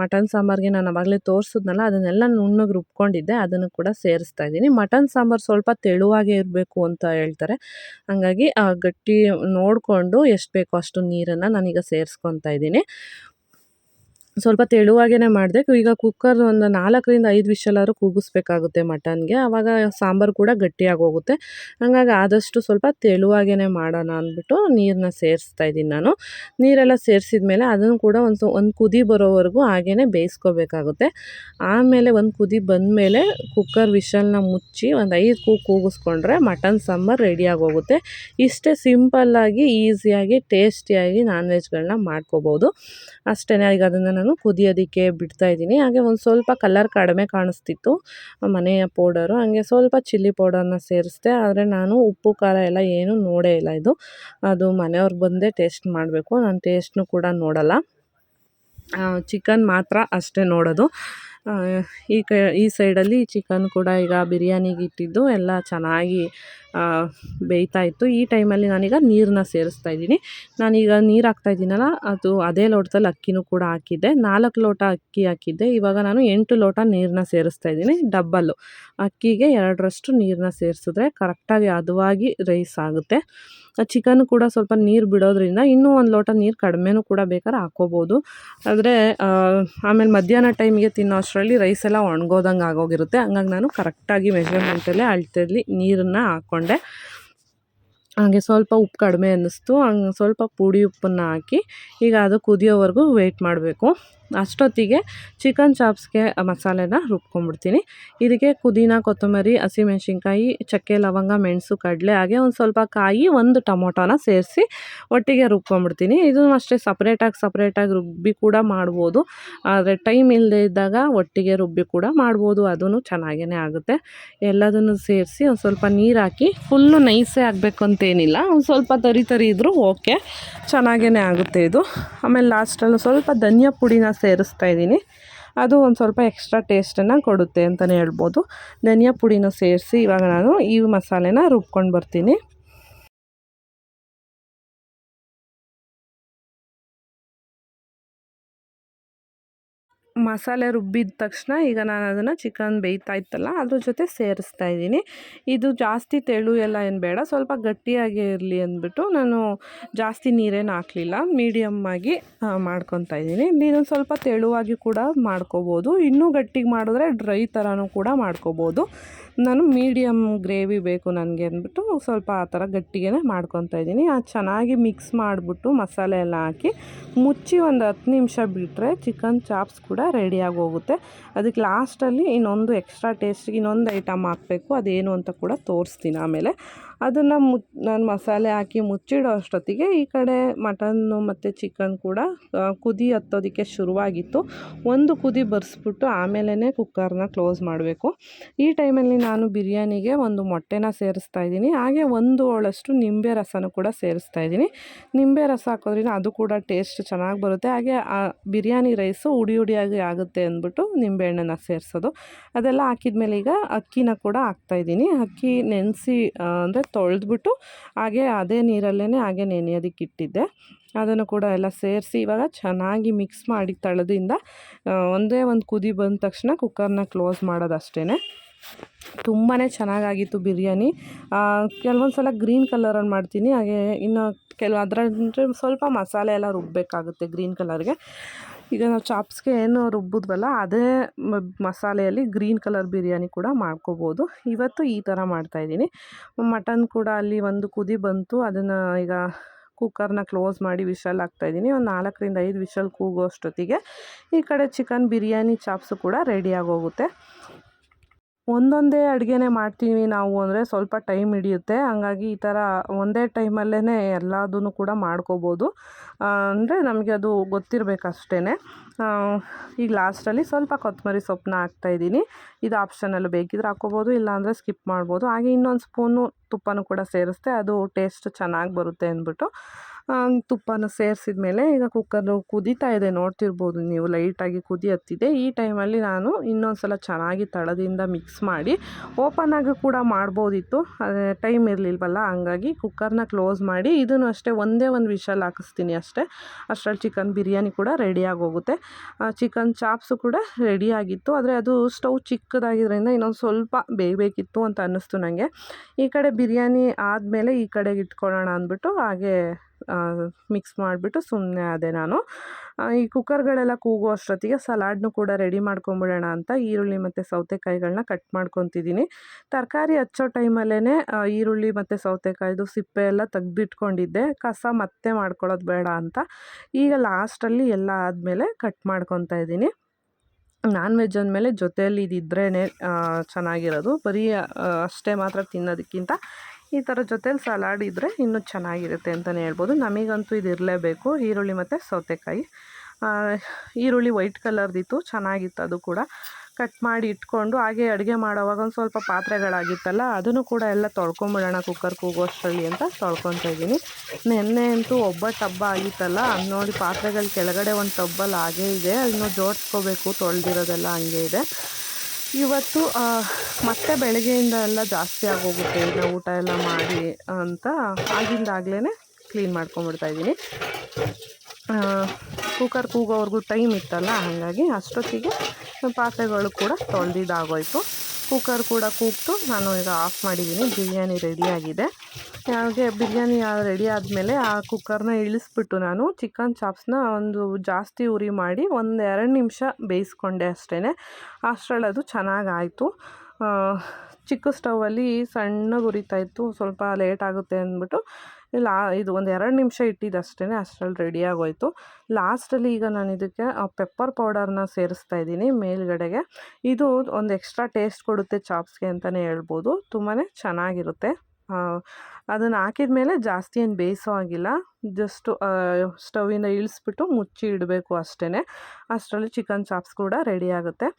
ಮಟನ್ ಸಾಂಬಾರಿಗೆ ನಾನು ಆವಾಗಲೇ ತೋರಿಸಿದ್ನಲ್ಲ, ಅದನ್ನೆಲ್ಲ ನುಣ್ಣಗೆ ರುಬ್ಕೊಂಡಿದ್ದೆ, ಅದನ್ನು ಕೂಡ ಸೇರಿಸ್ತಾ ಇದ್ದೀನಿ. ಮಟನ್ ಸಾಂಬಾರು ಸ್ವಲ್ಪ ತೆಳುವಾಗೆ ಇರಬೇಕು ಅಂತ ಹೇಳ್ತಾರೆ. ಹಾಗಾಗಿ ಗಟ್ಟಿ ನೋಡಿಕೊಂಡು ಎಷ್ಟು ಬೇಕೋ ಅಷ್ಟು ನೀರನ್ನು ನಾನೀಗ ಸೇರಿಸ್ಕೊತಾ ಇದ್ದೀನಿ. ಸ್ವಲ್ಪ ತೆಳುವಾಗೇ ಮಾಡಿದೆ ಈಗ ಕುಕ್ಕರ್ ಒಂದು ನಾಲ್ಕರಿಂದ ಐದು ವಿಷಲಾದ್ರು ಕೂಗಿಸ್ಬೇಕಾಗುತ್ತೆ ಮಟನ್ಗೆ ಆವಾಗ ಸಾಂಬಾರು ಕೂಡ ಗಟ್ಟಿಯಾಗಿ ಹೋಗುತ್ತೆ. ಹಾಗಾಗಿ ಆದಷ್ಟು ಸ್ವಲ್ಪ ತೆಳುವಾಗೇ ಮಾಡೋಣ ಅಂದ್ಬಿಟ್ಟು ನೀರನ್ನ ಸೇರಿಸ್ತಾ ಇದ್ದೀನಿ ನಾನು. ನೀರೆಲ್ಲ ಸೇರಿಸಿದ ಮೇಲೆ ಅದನ್ನು ಕೂಡ ಒಂದು ಒಂದು ಕುದಿ ಬರೋವರೆಗೂ ಹಾಗೇ ಬೇಯಿಸ್ಕೋಬೇಕಾಗುತ್ತೆ. ಆಮೇಲೆ ಒಂದು ಕುದಿ ಬಂದಮೇಲೆ ಕುಕ್ಕರ್ ವಿಷಲ್ನ ಮುಚ್ಚಿ ಒಂದು ಐದು ಕೂ, ಕೂಗಿಸ್ಕೊಂಡ್ರೆ ಮಟನ್ ಸಾಂಬಾರು ರೆಡಿಯಾಗಿ ಹೋಗುತ್ತೆ. ಇಷ್ಟೇ ಸಿಂಪಲ್ಲಾಗಿ ಈಸಿಯಾಗಿ ಟೇಸ್ಟಿಯಾಗಿ ನಾನ್ ವೆಜ್ಗಳನ್ನ ಮಾಡ್ಕೋಬೋದು. ಅಷ್ಟೇ ಈಗ ಅದನ್ನು ನಾನು ಕುದಿಯೋದಕ್ಕೆ ಬಿಡ್ತಾ ಇದ್ದೀನಿ. ಹಾಗೆ ಒಂದು ಸ್ವಲ್ಪ ಕಲರ್ ಕಡಿಮೆ ಕಾಣಿಸ್ತಿತ್ತು, ಮನೆಯ ಪೌಡರು ಹಾಗೆ ಸ್ವಲ್ಪ ಚಿಲ್ಲಿ ಪೌಡರ್ನ ಸೇರಿಸ್ದೆ, ಆದರೆ ನಾನು ಉಪ್ಪು, ಖಾರ ಎಲ್ಲ ಏನೂ ನೋಡೇ ಇಲ್ಲ ಇದು. ಅದು ಮನೆಯವ್ರು ಬಂದೇ ಟೇಸ್ಟ್ ಮಾಡಬೇಕು. ನಾನು ಟೇಸ್ಟ್ನು ಕೂಡ ನೋಡಲ್ಲ. ಚಿಕನ್ ಮಾತ್ರ ಅಷ್ಟೇ ನೋಡೋದು. ಈ ಕ, ಈ ಸೈಡಲ್ಲಿ ಚಿಕನ್ ಕೂಡ ಈಗ ಬಿರಿಯಾನಿಗೆ ಇಟ್ಟಿದ್ದು, ಎಲ್ಲ ಚೆನ್ನಾಗಿ ಬೇಯ್ತಾ ಇತ್ತು. ಈ ಟೈಮಲ್ಲಿ ನಾನೀಗ ನೀರನ್ನ ಸೇರಿಸ್ತಾ ಇದ್ದೀನಿ. ನಾನೀಗ ನೀರು ಹಾಕ್ತಾ ಇದ್ದೀನಲ್ಲ, ಅದು ಅದೇ ಲೋಟದಲ್ಲಿ ಅಕ್ಕಿನೂ ಕೂಡ ಹಾಕಿದ್ದೆ. ನಾಲ್ಕು ಲೋಟ ಅಕ್ಕಿ ಹಾಕಿದ್ದೆ. ಇವಾಗ ನಾನು ಎಂಟು ಲೋಟ ನೀರನ್ನ ಸೇರಿಸ್ತಾ ಇದ್ದೀನಿ, ಡಬ್ಬಲ್ಲು. ಅಕ್ಕಿಗೆ ಎರಡರಷ್ಟು ನೀರನ್ನ ಸೇರಿಸಿದ್ರೆ ಕರೆಕ್ಟಾಗಿ ಅದುವಾಗಿ ರೈಸ್ ಆಗುತ್ತೆ. ಚಿಕನ್ ಕೂಡ ಸ್ವಲ್ಪ ನೀರು ಬಿಡೋದ್ರಿಂದ ಇನ್ನೂ ಒಂದು ಲೋಟ ನೀರು ಕಡಿಮೆನೂ ಕೂಡ ಬೇಕಾದ್ರೆ ಹಾಕೋಬೋದು. ಆದರೆ ಆಮೇಲೆ ಮಧ್ಯಾಹ್ನ ಟೈಮಿಗೆ ತಿನ್ನೋ ಅಷ್ಟರಲ್ಲಿ ರೈಸ್ ಎಲ್ಲ ಒಣಗೋದಂಗೆ ಆಗೋಗಿರುತ್ತೆ. ಹಂಗಾಗಿ ನಾನು ಕರೆಕ್ಟಾಗಿ ಮೆಷರ್ಮೆಂಟಲ್ಲೇ ಅಳತೆಯಲ್ಲಿ ನೀರನ್ನು ಹಾಕ್ಕೊಂಡೆ ಹಾಗೆ ಸ್ವಲ್ಪ ಉಪ್ಪು ಕಡಿಮೆ ಅನ್ನಿಸ್ತು. ಹಂಗೆ ಸ್ವಲ್ಪ ಪುಡಿ ಉಪ್ಪನ್ನು ಹಾಕಿ ಈಗ ಅದು ಕುದಿಯೋವರೆಗೂ ವೆಯ್ಟ್ ಮಾಡಬೇಕು. ಅಷ್ಟೊತ್ತಿಗೆ ಚಿಕನ್ ಚಾಪ್ಸ್ಗೆ ಮಸಾಲೆನ ರುಬ್ಕೊಂಡ್ಬಿಡ್ತೀನಿ ಇದಕ್ಕೆ ಪುದೀನ, ಕೊತ್ತಂಬರಿ, ಹಸಿಮೆಣ್ಸಿನ್ಕಾಯಿ, ಚಕ್ಕೆ, ಲವಂಗ, ಮೆಣಸು, ಕಡಲೆ, ಹಾಗೆ ಒಂದು ಸ್ವಲ್ಪ ಕಾಯಿ, ಒಂದು ಟೊಮೊಟೊನ ಸೇರಿಸಿ ಒಟ್ಟಿಗೆ ರುಬ್ಕೊಂಡ್ಬಿಡ್ತೀನಿ ಇದು ಅಷ್ಟೇ ಸಪ್ರೇಟಾಗಿ ಸಪ್ರೇಟಾಗಿ ರುಬ್ಬಿ ಕೂಡ ಮಾಡ್ಬೋದು. ಆದರೆ ಟೈಮ್ ಇಲ್ಲದೆ ಇದ್ದಾಗ ಒಟ್ಟಿಗೆ ರುಬ್ಬಿ ಕೂಡ ಮಾಡ್ಬೋದು. ಅದೂ ಚೆನ್ನಾಗೇ ಆಗುತ್ತೆ. ಎಲ್ಲದನ್ನು ಸೇರಿಸಿ ಒಂದು ಸ್ವಲ್ಪ ನೀರು ಹಾಕಿ ಫುಲ್ಲು ನೈಸೇ ಆಗಬೇಕು ಅಂತೇನಿಲ್ಲ. ಒಂದು ಸ್ವಲ್ಪ ತರಿ ತರಿ ಇದ್ದರೂ ಓಕೆ. ಚೆನ್ನಾಗೇ ಆಗುತ್ತೆ ಇದು. ಆಮೇಲೆ ಲಾಸ್ಟಲ್ಲಿ ಸ್ವಲ್ಪ ಧನಿಯಾ ಪುಡಿನ ಸೇರಿಸ್ತಾ ಇದ್ದೀನಿ. ಅದು ಒಂದು ಸ್ವಲ್ಪ ಎಕ್ಸ್ಟ್ರಾ ಟೇಸ್ಟನ್ನು ಕೊಡುತ್ತೆ ಅಂತಲೇ ಹೇಳ್ಬೋದು. ಧನಿಯಾ ಪುಡಿನೂ ಸೇರಿಸಿ ಇವಾಗ ನಾನು ಈ ಮಸಾಲೆನ ರುಬ್ಕೊಂಡು ಬರ್ತೀನಿ. ಮಸಾಲೆ ರುಬ್ಬಿದ ತಕ್ಷಣ ಈಗ ನಾನು ಅದನ್ನು ಚಿಕನ್ ಬೇಯ್ತಾ ಇತ್ತಲ್ಲ, ಅದ್ರ ಜೊತೆ ಸೇರಿಸ್ತಾ ಇದ್ದೀನಿ. ಇದು ಜಾಸ್ತಿ ತೆಳು ಎಲ್ಲ ಏನು ಬೇಡ, ಸ್ವಲ್ಪ ಗಟ್ಟಿಯಾಗಿ ಇರಲಿ ಅಂದ್ಬಿಟ್ಟು ನಾನು ಜಾಸ್ತಿ ನೀರೇನು ಹಾಕಲಿಲ್ಲ ಮೀಡಿಯಮ್ ಆಗಿ ಮಾಡ್ಕೊತಾ ಇದ್ದೀನಿ. ಇದೊಂದು ಸ್ವಲ್ಪ ತೆಳುವಾಗಿ ಕೂಡ ಮಾಡ್ಕೋಬೋದು, ಇನ್ನೂ ಗಟ್ಟಿಗೆ ಮಾಡಿದ್ರೆ ಡ್ರೈ ಥರನೂ ಕೂಡ ಮಾಡ್ಕೋಬೋದು. ನಾನು ಮೀಡಿಯಮ್ ಗ್ರೇವಿ ಬೇಕು ನನಗೆ ಅಂದ್ಬಿಟ್ಟು ಸ್ವಲ್ಪ ಆ ಥರ ಗಟ್ಟಿಗೆ ಮಾಡ್ಕೊತಾ ಇದ್ದೀನಿ. ಅದು ಚೆನ್ನಾಗಿ ಮಿಕ್ಸ್ ಮಾಡಿಬಿಟ್ಟು ಮಸಾಲೆ ಎಲ್ಲ ಹಾಕಿ, ಮುಚ್ಚಿ ಒಂದು ಹತ್ತು ನಿಮಿಷ ಬಿಟ್ಟರೆ ಚಿಕನ್ ಚಾಪ್ಸ್ ಕೂಡ ರೆಡಿಯಾಗಿ ಹೋಗುತ್ತೆ. ಅದಕ್ಕೆ ಲಾಸ್ಟಲ್ಲಿ ಇನ್ನೊಂದು ಎಕ್ಸ್ಟ್ರಾ ಟೇಸ್ಟಿಗೆ ಇನ್ನೊಂದು ಐಟಮ್ ಹಾಕಬೇಕು. ಅದೇನು ಅಂತ ಕೂಡ ತೋರಿಸ್ತೀನಿ ಆಮೇಲೆ. ಅದನ್ನು ಮು ನಾನು ಮಸಾಲೆ ಹಾಕಿ ಮುಚ್ಚಿಡೋ ಅಷ್ಟೊತ್ತಿಗೆ ಈ ಕಡೆ ಮಟನ್ನು ಮತ್ತು ಚಿಕನ್ ಕೂಡ ಕುದಿ ಹತ್ತೋದಕ್ಕೆ ಶುರುವಾಗಿತ್ತು. ಒಂದು ಕುದಿ ಬರ್ಸ್ಬಿಟ್ಟು ಆಮೇಲೆ ಕುಕ್ಕರ್ನ ಕ್ಲೋಸ್ ಮಾಡಬೇಕು. ಈ ಟೈಮಲ್ಲಿ ನಾನು ಬಿರಿಯಾನಿಗೆ ಒಂದು ಮೊಟ್ಟೆನ ಸೇರಿಸ್ತಾ ಇದ್ದೀನಿ. ಹಾಗೆ ಒಂದು ಹೋಳಷ್ಟು ನಿಂಬೆ ರಸನ ಕೂಡ ಸೇರಿಸ್ತಾ ಇದ್ದೀನಿ. ನಿಂಬೆ ರಸ ಹಾಕೋದ್ರಿಂದ ಅದು ಕೂಡ ಟೇಸ್ಟ್ ಚೆನ್ನಾಗಿ ಬರುತ್ತೆ. ಹಾಗೆ, ಆ, ಬಿರಿಯಾನಿ ರೈಸು ಉಡಿ ಉಡಿಯಾಗಿ ಆಗುತ್ತೆ ಅಂದ್ಬಿಟ್ಟು ನಿಂಬೆಹಣ್ಣನ್ನು ಸೇರಿಸೋದು. ಅದೆಲ್ಲ ಹಾಕಿದ್ಮೇಲೆ ಈಗ ಅಕ್ಕಿನ ಕೂಡ ಹಾಕ್ತಾಯಿದ್ದೀನಿ ಅಕ್ಕಿ ನೆನೆಸಿ ಅಂದರೆ ತೊಳೆದ್ಬಿಟ್ಟು ಹಾಗೆ ಅದೇ ನೀರಲ್ಲೇ ಹಾಗೆ ನೆನೆಯೋದಕ್ಕೆ ಇಟ್ಟಿದ್ದೆ. ಅದನ್ನು ಕೂಡ ಎಲ್ಲ ಸೇರಿಸಿ ಇವಾಗ ಚೆನ್ನಾಗಿ ಮಿಕ್ಸ್ ಮಾಡಿ ತಳದಿಂದ ಒಂದೇ ಒಂದು ಕುದಿ ಬಂದ ತಕ್ಷಣ ಕುಕ್ಕರ್ನ ಕ್ಲೋಸ್ ಮಾಡೋದಷ್ಟೇ ತುಂಬಾ ಚೆನ್ನಾಗಾಗಿತ್ತು ಬಿರಿಯಾನಿ. ಕೆಲವೊಂದು ಸಲ ಗ್ರೀನ್ ಕಲರಲ್ಲಿ ಮಾಡ್ತೀನಿ. ಹಾಗೆ ಇನ್ನು ಕೆಲವು ಅದರ ಸ್ವಲ್ಪ ಮಸಾಲೆ ಎಲ್ಲ ರುಬ್ಬಬೇಕಾಗುತ್ತೆ ಗ್ರೀನ್ ಕಲರ್ಗೆ. ಈಗ ನಾವು ಚಾಪ್ಸ್ಗೆ ಏನು ರುಬ್ಬಿದ್ವಲ್ಲ, ಅದೇ ಮಸಾಲೆಯಲ್ಲಿ ಗ್ರೀನ್ ಕಲರ್ ಬಿರಿಯಾನಿ ಕೂಡ ಮಾಡ್ಕೋಬೋದು. ಇವತ್ತು ಈ ಥರ ಮಾಡ್ತಾಯಿದ್ದೀನಿ ಮಟನ್ ಕೂಡ ಅಲ್ಲಿ ಒಂದು ಕುದಿ ಬಂತು, ಅದನ್ನು ಈಗ ಕುಕ್ಕರ್ನ ಕ್ಲೋಸ್ ಮಾಡಿ ವಿಶಲ್ ಹಾಕ್ತಾಯಿದ್ದೀನಿ ಒಂದು ನಾಲ್ಕರಿಂದ ಐದು ವಿಶಲ್ ಕೂಗೋ ಅಷ್ಟೊತ್ತಿಗೆ ಈ ಕಡೆ ಚಿಕನ್ ಬಿರಿಯಾನಿ ಚಾಪ್ಸು ಕೂಡ ರೆಡಿಯಾಗಿ ಹೋಗುತ್ತೆ ಒಂದೊಂದೇ ಅಡುಗೆನೇ ಮಾಡ್ತೀವಿ ನಾವು ಅಂದರೆ ಸ್ವಲ್ಪ ಟೈಮ್ ಹಿಡಿಯುತ್ತೆ. ಹಂಗಾಗಿ ಈ ಥರ ಒಂದೇ ಟೈಮಲ್ಲೇ ಎಲ್ಲದನ್ನು ಕೂಡ ಮಾಡ್ಕೋಬೋದು. ಅಂದರೆ ನಮಗೆ ಅದು ಗೊತ್ತಿರಬೇಕಷ್ಟೇ ಈಗ ಲಾಸ್ಟಲ್ಲಿ ಸ್ವಲ್ಪ ಕೊತ್ತಂಬರಿ ಸೊಪ್ಪನ್ನ ಹಾಕ್ತಾಯಿದ್ದೀನಿ ಇದು ಆಪ್ಷನಲ್ ಬೇಕಿದ್ರೆ ಹಾಕ್ಕೋಬೋದು, ಇಲ್ಲಾಂದರೆ ಸ್ಕಿಪ್ ಮಾಡ್ಬೋದು. ಹಾಗೆ ಇನ್ನೊಂದು ಸ್ಪೂನು ತುಪ್ಪನೂ ಕೂಡ ಸೇರಿಸ್ದೆ ಅದು ಟೇಸ್ಟ್ ಚೆನ್ನಾಗಿ ಬರುತ್ತೆ ಅಂದ್ಬಿಟ್ಟು. ತುಪ್ಪನ ಸೇರಿಸಿದ ಮೇಲೆ ಈಗ ಕುಕ್ಕರು ಕುದೀತಾ ಇದೆ. ನೋಡ್ತಿರ್ಬೋದು ನೀವು ಲೈಟಾಗಿ ಕುದಿ ಹತ್ತಿದೆ. ಈ ಟೈಮಲ್ಲಿ ನಾನು ಇನ್ನೊಂದು ಸಲ ಚೆನ್ನಾಗಿ ತಳದಿಂದ ಮಿಕ್ಸ್ ಮಾಡಿ ಓಪನ್ ಆಗಿ ಕೂಡ ಮಾಡ್ಬೋದಿತ್ತು. ಟೈಮ್ ಇರಲಿಲ್ವಲ್ಲ, ಹಂಗಾಗಿ ಕುಕ್ಕರ್ನ ಕ್ಲೋಸ್ ಮಾಡಿ ಇದನ್ನು ಅಷ್ಟೇ ಒಂದೇ ಒಂದು ವಿಷಲ್ ಹಾಕಿಸ್ತೀನಿ ಅಷ್ಟೇ. ಅಷ್ಟರಲ್ಲಿ ಚಿಕನ್ ಬಿರಿಯಾನಿ ಕೂಡ ರೆಡಿಯಾಗಿ ಹೋಗುತ್ತೆ ಚಿಕನ್ ಚಾಪ್ಸು ಕೂಡ ರೆಡಿಯಾಗಿತ್ತು ಆದರೆ ಅದು ಸ್ಟವ್ ಚಿಕ್ಕದಾಗಿದ್ದರಿಂದ ಇನ್ನೊಂದು ಸ್ವಲ್ಪ ಬೇಯಬೇಕಿತ್ತು ಅಂತ ಅನ್ನಿಸ್ತು ನನಗೆ ಈ ಕಡೆ ಬಿರಿಯಾನಿ ಆದಮೇಲೆ ಈ ಕಡೆಗೆ ಇಟ್ಕೊಳ್ಳೋಣ ಅಂದ್ಬಿಟ್ಟು ಹಾಗೆ ಮಿಕ್ಸ್ ಮಾಡಿಬಿಟ್ಟು ಸುಮ್ಮನೆ ಆದೆ ನಾನು. ಈ ಕುಕ್ಕರ್ಗಳೆಲ್ಲ ಕೂಗೋ ಅಷ್ಟೊತ್ತಿಗೆ ಸಲಾಡ್ನು ಕೂಡ ರೆಡಿ ಮಾಡ್ಕೊಂಬಿಡೋಣ ಅಂತ ಈರುಳ್ಳಿ ಮತ್ತು ಸೌತೆಕಾಯಿಗಳನ್ನ ಕಟ್ ಮಾಡ್ಕೊತಿದ್ದೀನಿ. ತರಕಾರಿ ಹಚ್ಚೋ ಟೈಮಲ್ಲೇ ಈರುಳ್ಳಿ ಮತ್ತು ಸೌತೆಕಾಯಿದು ಸಿಪ್ಪೆ ಎಲ್ಲ ತೆಗ್ದಿಟ್ಕೊಂಡಿದ್ದೆ. ಕಸ ಮತ್ತೆ ಮಾಡ್ಕೊಳ್ಳೋದು ಬೇಡ ಅಂತ. ಈಗ ಲಾಸ್ಟಲ್ಲಿ ಎಲ್ಲ ಆದಮೇಲೆ ಕಟ್ ಮಾಡ್ಕೊತಾ ಇದ್ದೀನಿ. ನಾನ್ ವೆಜ್ ಅಂದಮೇಲೆ ಜೊತೆಯಲ್ಲಿ ಇದಿದ್ರೇ ಚೆನ್ನಾಗಿರೋದು. ಬರೀ ಅಷ್ಟೇ ಮಾತ್ರ ತಿನ್ನೋದಕ್ಕಿಂತ ಈ ಥರ ಜೊತೇಲಿ ಸಲಾಡ್ ಇದ್ದರೆ ಇನ್ನೂ ಚೆನ್ನಾಗಿರುತ್ತೆ ಅಂತಲೇ ಹೇಳ್ಬೋದು. ನಮಗಂತೂ ಇದು ಇರಲೇಬೇಕು. ಈರುಳ್ಳಿ ಮತ್ತು ಸೌತೆಕಾಯಿ. ಈರುಳ್ಳಿ ವೈಟ್ ಕಲರ್ದಿತ್ತು, ಚೆನ್ನಾಗಿತ್ತು ಅದು ಕೂಡ. ಕಟ್ ಮಾಡಿ ಇಟ್ಕೊಂಡು, ಹಾಗೆ ಅಡುಗೆ ಮಾಡೋವಾಗ ಒಂದು ಸ್ವಲ್ಪ ಪಾತ್ರೆಗಳಾಗಿತ್ತಲ್ಲ, ಅದನ್ನು ಕೂಡ ಎಲ್ಲ ತೊಳ್ಕೊಂಬಿಡೋಣ ಕುಕ್ಕರ್ ಕೂಗೋಷ್ಟರಲ್ಲಿ ಅಂತ ತೊಳ್ಕೊತಾ ಇದ್ದೀನಿ. ನೆನ್ನೆ ಅಂತೂ ಒಬ್ಬ ಟಬ್ಬ ಆಗಿತ್ತಲ್ಲ, ಅದು ನೋಡಿ ಪಾತ್ರೆಗಳು ಕೆಳಗಡೆ ಒಂದು ಟಬ್ಬಲ್ಲಿ ಹಾಗೇ ಇದೆ. ಅದನ್ನು ಜೋಡಿಸ್ಕೋಬೇಕು, ತೊಳೆದಿರೋದೆಲ್ಲ ಹಂಗೆ ಇದೆ. ಇವತ್ತು ಮತ್ತೆ ಬೆಳಗ್ಗೆಯಿಂದ ಎಲ್ಲ ಜಾಸ್ತಿ ಆಗೋಗುತ್ತೆ. ಈಗ ಊಟ ಎಲ್ಲ ಮಾಡಿ ಅಂತ ಆಗಿಂದಾಗಲೇ ಕ್ಲೀನ್ ಮಾಡ್ಕೊಂಬಿಡ್ತಾ ಇದ್ದೀನಿ. ಕುಕ್ಕರ್ ಕೂಗೋವರೆಗೂ ಟೈಮ್ ಇತ್ತಲ್ಲ, ಹಾಗಾಗಿ ಅಷ್ಟೊತ್ತಿಗೆ ಪಾತ್ರೆಗಳು ಕೂಡ ತೊಳೆದಿದ್ದಾಗೋಯ್ತು. ಕುಕ್ಕರ್ ಕೂಡ ಕೂಗ್ತು. ನಾನು ಈಗ ಆಫ್ ಮಾಡಿದ್ದೀನಿ. ಬಿರಿಯಾನಿ ರೆಡಿಯಾಗಿದೆ ಹಾಗೆ ಬಿರಿಯಾನಿ ರೆಡಿ ಆದಮೇಲೆ ಆ ಕುಕ್ಕರ್ನ ಇಳಿಸ್ಬಿಟ್ಟು ನಾನು ಚಿಕನ್ ಚಾಪ್ಸ್ನ ಒಂದು ಜಾಸ್ತಿ ಉರಿ ಮಾಡಿ ಒಂದು ಎರಡು ನಿಮಿಷ ಬೇಯಿಸ್ಕೊಂಡೆ ಅಷ್ಟೇ ಅಷ್ಟರಲ್ಲಿ ಅದು ಚೆನ್ನಾಗಾಯಿತು. ಚಿಕ್ಕ ಸ್ಟವಲ್ಲಿ ಸಣ್ಣಗೆ ಉರಿತಾ ಇತ್ತು, ಸ್ವಲ್ಪ ಲೇಟ್ ಆಗುತ್ತೆ ಅಂದ್ಬಿಟ್ಟು ಇಲ್ಲ ಇದು ಒಂದು ಎರಡು ನಿಮಿಷ ಇಟ್ಟಿದ್ದು ಅಷ್ಟೇ ಅಷ್ಟರಲ್ಲಿ ರೆಡಿ ಆಗೋಯ್ತು. ಲಾಸ್ಟಲ್ಲಿ ಈಗ ನಾನು ಇದಕ್ಕೆ ಪೆಪ್ಪರ್ ಪೌಡರ್ನ ಸೇರಿಸ್ತಾ ಇದ್ದೀನಿ ಮೇಲ್ಗಡೆಗೆ. ಇದು ಒಂದು ಎಕ್ಸ್ಟ್ರಾ ಟೇಸ್ಟ್ ಕೊಡುತ್ತೆ ಚಾಪ್ಸ್ಗೆ ಅಂತಲೇ ಹೇಳ್ಬೋದು. ತುಂಬಾ ಚೆನ್ನಾಗಿರುತ್ತೆ. ಅದನ್ನು ಹಾಕಿದ ಮೇಲೆ ಜಾಸ್ತಿ ಏನು ಬೇಯಿಸೋ ಆಗಿಲ್ಲ ಜಸ್ಟು ಸ್ಟವಿಂದ ಇಳಿಸ್ಬಿಟ್ಟು ಮುಚ್ಚಿ ಇಡಬೇಕು ಅಷ್ಟೇ ಅಷ್ಟರಲ್ಲಿ ಚಿಕನ್ ಚಾಪ್ಸ್ ಕೂಡ ರೆಡಿ ಆಗುತ್ತೆ.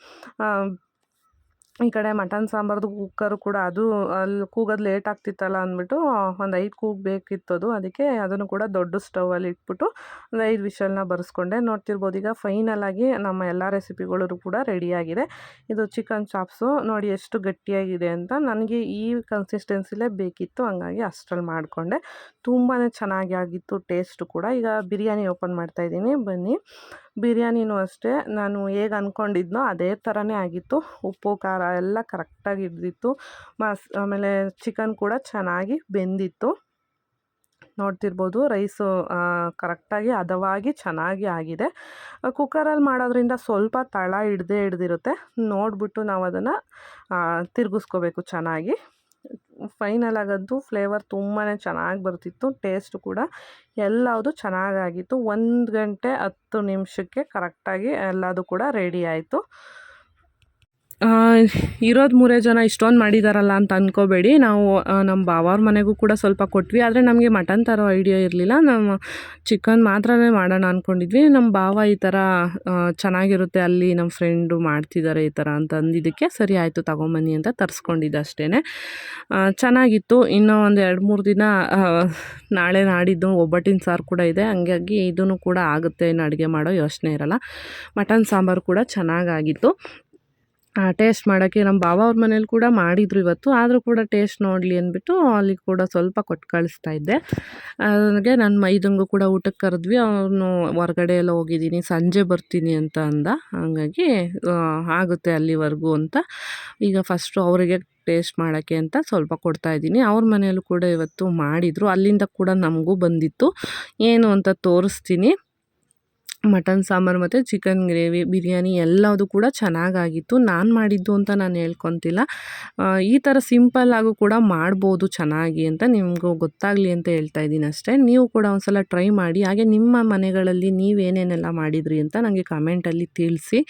ಈ ಕಡೆ ಮಟನ್, ಸಾಂಬಾರ್ದು ಕುಕ್ಕರು ಕೂಡ ಅದು ಅಲ್ಲಿ ಕೂಗೋದು ಲೇಟ್ ಆಗ್ತಿತ್ತಲ್ಲ ಅಂದ್ಬಿಟ್ಟು, ಒಂದು ಐದು ಕೂಗ್ ಬೇಕಿತ್ತು ಅದು ಅದಕ್ಕೆ ಅದನ್ನು ಕೂಡ ದೊಡ್ಡ ಸ್ಟವಲ್ಲಿ ಇಟ್ಬಿಟ್ಟು ಒಂದು ಐದು ವಿಷಲನ್ನ ಬರೆಸ್ಕೊಂಡೆ. ನೋಡ್ತಿರ್ಬೋದು ಈಗ ಫೈನಲಾಗಿ ನಮ್ಮ ಎಲ್ಲ ರೆಸಿಪಿಗಳು ಕೂಡ ರೆಡಿಯಾಗಿದೆ ಇದು ಚಿಕನ್ ಚಾಪ್ಸು ನೋಡಿ ಎಷ್ಟು ಗಟ್ಟಿಯಾಗಿದೆ ಅಂತ ನನಗೆ ಈ ಕನ್ಸಿಸ್ಟೆನ್ಸಿಲೇ ಬೇಕಿತ್ತು, ಹಂಗಾಗಿ ಅಷ್ಟರಲ್ಲಿ ಮಾಡಿಕೊಂಡೆ. ತುಂಬಾ ಚೆನ್ನಾಗಿ ಆಗಿತ್ತು ಟೇಸ್ಟು ಕೂಡ. ಈಗ ಬಿರಿಯಾನಿ ಓಪನ್ ಮಾಡ್ತಾಯಿದ್ದೀನಿ ಬನ್ನಿ. ಬಿರಿಯಾನಿನೂ ಅಷ್ಟೇ. ನಾನು ಹೇಗೆ ಅಂದ್ಕೊಂಡಿದ್ನೋ ಅದೇ ಥರನೇ ಆಗಿತ್ತು. ಉಪ್ಪು, ಖಾರ ಎಲ್ಲ ಕರೆಕ್ಟಾಗಿ ಹಿಡ್ದಿತ್ತು. ಮಸ್, ಆಮೇಲೆ ಚಿಕನ್ ಕೂಡ ಚೆನ್ನಾಗಿ ಬೆಂದಿತ್ತು. ನೋಡ್ತಿರ್ಬೋದು ರೈಸು ಕರೆಕ್ಟಾಗಿ, ಹದವಾಗಿ ಚೆನ್ನಾಗಿ ಆಗಿದೆ. ಕುಕ್ಕರಲ್ಲಿ ಮಾಡೋದ್ರಿಂದ ಸ್ವಲ್ಪ ತಳ ಹಿಡ್ದೇ ಹಿಡ್ದಿರುತ್ತೆ. ನೋಡಿಬಿಟ್ಟು ನಾವು ಅದನ್ನು ತಿರುಗಿಸ್ಕೋಬೇಕು ಚೆನ್ನಾಗಿ. ಫೈನಲ್ ಆಗೋದು ಫ್ಲೇವರ್ ತುಂಬಾ ಚೆನ್ನಾಗಿ ಬರ್ತಿತ್ತು, ಟೇಸ್ಟ್ ಕೂಡ ಎಲ್ಲವುದು ಚೆನ್ನಾಗಾಗಿತ್ತು. ಒಂದು ಗಂಟೆ ಹತ್ತು ನಿಮಿಷಕ್ಕೆ ಕರೆಕ್ಟಾಗಿ ಎಲ್ಲದು ಕೂಡ ರೆಡಿ ಆಯಿತು. ಇರೋದು ಮೂರೇ ಜನ ಇಷ್ಟೊಂದು ಮಾಡಿದಾರಲ್ಲ ಅಂತ ಅಂದ್ಕೋಬೇಡಿ ನಾವು ನಮ್ಮ ಬಾವವ್ರ ಮನೆಗೂ ಕೂಡ ಸ್ವಲ್ಪ ಕೊಟ್ವಿ. ಆದರೆ ನಮಗೆ ಮಟನ್ ತರೋ ಐಡಿಯಾ ಇರಲಿಲ್ಲ. ನಮ್ಮ ಚಿಕನ್ ಮಾತ್ರನೇ ಮಾಡೋಣ ಅಂದ್ಕೊಂಡಿದ್ವಿ ನಮ್ಮ ಬಾವ ಈ ಥರ ಚೆನ್ನಾಗಿರುತ್ತೆ ಅಲ್ಲಿ ನಮ್ಮ ಫ್ರೆಂಡು ಮಾಡ್ತಿದ್ದಾರೆ ಈ ಥರ ಅಂತ ಅಂದಿದ್ದಕ್ಕೆ ಸರಿ ಆಯಿತು, ತಗೊಂಬನ್ನಿ ಅಂತ ತರಿಸ್ಕೊಂಡಿದ್ದೆ ಅಷ್ಟೇ ಚೆನ್ನಾಗಿತ್ತು. ಇನ್ನೂ ಒಂದು ಎರಡು ಮೂರು ದಿನ ನಾಳೆ ನಾಡಿದ್ದು ಒಬ್ಬಟ್ಟಿನ ಸಾರು ಕೂಡ ಇದೆ. ಹಂಗಾಗಿ ಇದೂ ಕೂಡ ಆಗುತ್ತೆ ಇನ್ನು ಅಡುಗೆ ಮಾಡೋ ಯೋಚನೆ ಇರಲ್ಲ. ಮಟನ್ ಸಾಂಬಾರು ಕೂಡ ಚೆನ್ನಾಗಾಗಿತ್ತು. ಟೇಸ್ಟ್ ಮಾಡೋಕ್ಕೆ ನಮ್ಮ ಬಾವ ಅವ್ರ ಮನೇಲಿ ಕೂಡ ಮಾಡಿದರು ಇವತ್ತು. ಆದರೂ ಕೂಡ ಟೇಸ್ಟ್ ನೋಡಲಿ ಅಂದ್ಬಿಟ್ಟು ಅಲ್ಲಿ ಕೂಡ ಸ್ವಲ್ಪ ಕೊಟ್ಟು ಕಳಿಸ್ತಾ ಇದ್ದೆ. ನನಗೆ ನನ್ನ ಮೈದಂಗೂ ಕೂಡ ಊಟಕ್ಕೆ ಕರೆದ್ವಿ. ಅವನು ಹೊರಗಡೆ ಎಲ್ಲ ಹೋಗಿದ್ದೀನಿ, ಸಂಜೆ ಬರ್ತೀನಿ ಅಂತ ಅಂದ. ಹಾಗಾಗಿ ಆಗುತ್ತೆ ಅಲ್ಲಿವರೆಗೂ ಅಂತ. ಈಗ ಫಸ್ಟು ಅವರಿಗೆ ಟೇಸ್ಟ್ ಮಾಡೋಕ್ಕೆ ಅಂತ ಸ್ವಲ್ಪ ಕೊಡ್ತಾ ಇದ್ದೀನಿ. ಅವ್ರ ಮನೆಯಲ್ಲೂ ಕೂಡ ಇವತ್ತು ಮಾಡಿದರು. ಅಲ್ಲಿಂದ ಕೂಡ ನಮಗೂ ಬಂದಿತ್ತು. ಏನು ಅಂತ ತೋರಿಸ್ತೀನಿ. ಮಟನ್ ಸಾಂಬಾರು ಮತ್ತು ಚಿಕನ್ ಗ್ರೇವಿ, ಬಿರಿಯಾನಿ ಎಲ್ಲದು ಕೂಡ ಚೆನ್ನಾಗಾಗಿತ್ತು. ನಾನು ಮಾಡಿದ್ದು ಅಂತ ನಾನು ಹೇಳ್ಕೊತಿಲ್ಲ. ಈ ಥರ ಸಿಂಪಲ್ಲಾಗೂ ಕೂಡ ಮಾಡ್ಬೋದು ಚೆನ್ನಾಗಿ ಅಂತ ನಿಮಗೂ ಗೊತ್ತಾಗಲಿ ಅಂತ ಹೇಳ್ತಾ ಇದ್ದೀನಿ ಅಷ್ಟೇ. ನೀವು ಕೂಡ ಒಂದ್ಸಲ ಟ್ರೈ ಮಾಡಿ, ಹಾಗೆ ನಿಮ್ಮ ಮನೆಗಳಲ್ಲಿ ನೀವೇನೇನೆಲ್ಲ ಮಾಡಿದ್ರಿ ಅಂತ ನನಗೆ ಕಮೆಂಟಲ್ಲಿ ತಿಳಿಸಿ.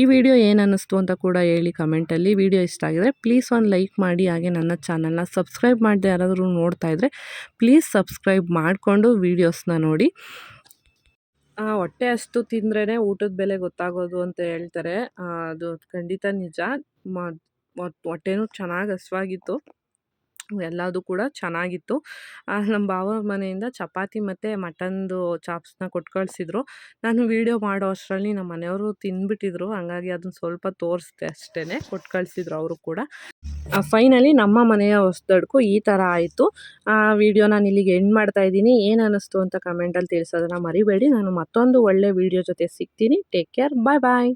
ಈ ವಿಡಿಯೋ ಏನು ಅನ್ನಿಸ್ತು ಅಂತ ಕೂಡ ಹೇಳಿ ಕಮೆಂಟಲ್ಲಿ ವಿಡಿಯೋ ಇಷ್ಟ ಆಗಿದರೆ ಪ್ಲೀಸ್ ಒಂದು ಲೈಕ್ ಮಾಡಿ, ಹಾಗೆ ನನ್ನ ಚಾನಲ್ನ ಸಬ್ಸ್ಕ್ರೈಬ್ ಮಾಡದೆ ಯಾರಾದರೂ ನೋಡ್ತಾ ಇದ್ದರೆ ಪ್ಲೀಸ್ ಸಬ್ಸ್ಕ್ರೈಬ್ ಮಾಡಿಕೊಂಡು ವೀಡಿಯೋಸ್ನ ನೋಡಿ. ಹೊಟ್ಟೆ ಅಷ್ಟು ತಿಂದ್ರೇ ಊಟದ ಬೆಲೆ ಗೊತ್ತಾಗೋದು ಅಂತ ಹೇಳ್ತಾರೆ. ಅದು ಖಂಡಿತ ನಿಜ. ಹೊಟ್ಟೆನೂ ಚೆನ್ನಾಗಿ ಹಸ್ವಾಗಿತ್ತು. ಎಲ್ಲದೂ ಕೂಡ ಚೆನ್ನಾಗಿತ್ತು. ನಮ್ಮ ಭಾವ ಮನೆಯಿಂದ ಚಪಾತಿ ಮತ್ತು ಮಟನ್ದು ಚಾಪ್ಸ್ನ ಕೊಟ್ಟು ಕಳಿಸಿದ್ರು ನಾನು ವೀಡಿಯೋ ಮಾಡೋ ಅಷ್ಟರಲ್ಲಿ ನಮ್ಮ ಮನೆಯವರು ತಿಂದ್ಬಿಟ್ಟಿದ್ರು. ಹಂಗಾಗಿ ಅದನ್ನು ಸ್ವಲ್ಪ ತೋರಿಸ್ದೆ ಅಷ್ಟೇ ಕೊಟ್ಟು ಕಳಿಸಿದ್ರು ಅವರು ಕೂಡ. ಫೈನಲಿ ನಮ್ಮ ಮನೆಯ ಹೊಸ್ದಡ್ಕು ಈ ಥರ ಆಯಿತು. ಆ, ವಿಡಿಯೋ ನಾನು ಇಲ್ಲಿಗೆ ಎಂಡ್ ಮಾಡ್ತಾ ಇದ್ದೀನಿ. ಏನು ಅನ್ನಿಸ್ತು ಅಂತ ಕಮೆಂಟಲ್ಲಿ ತಿಳಿಸೋದನ್ನು ಮರಿಬೇಡಿ. ನಾನು ಮತ್ತೊಂದು ಒಳ್ಳೆ ವಿಡಿಯೋ ಜೊತೆ ಸಿಗ್ತೀನಿ. Take care. Bye bye.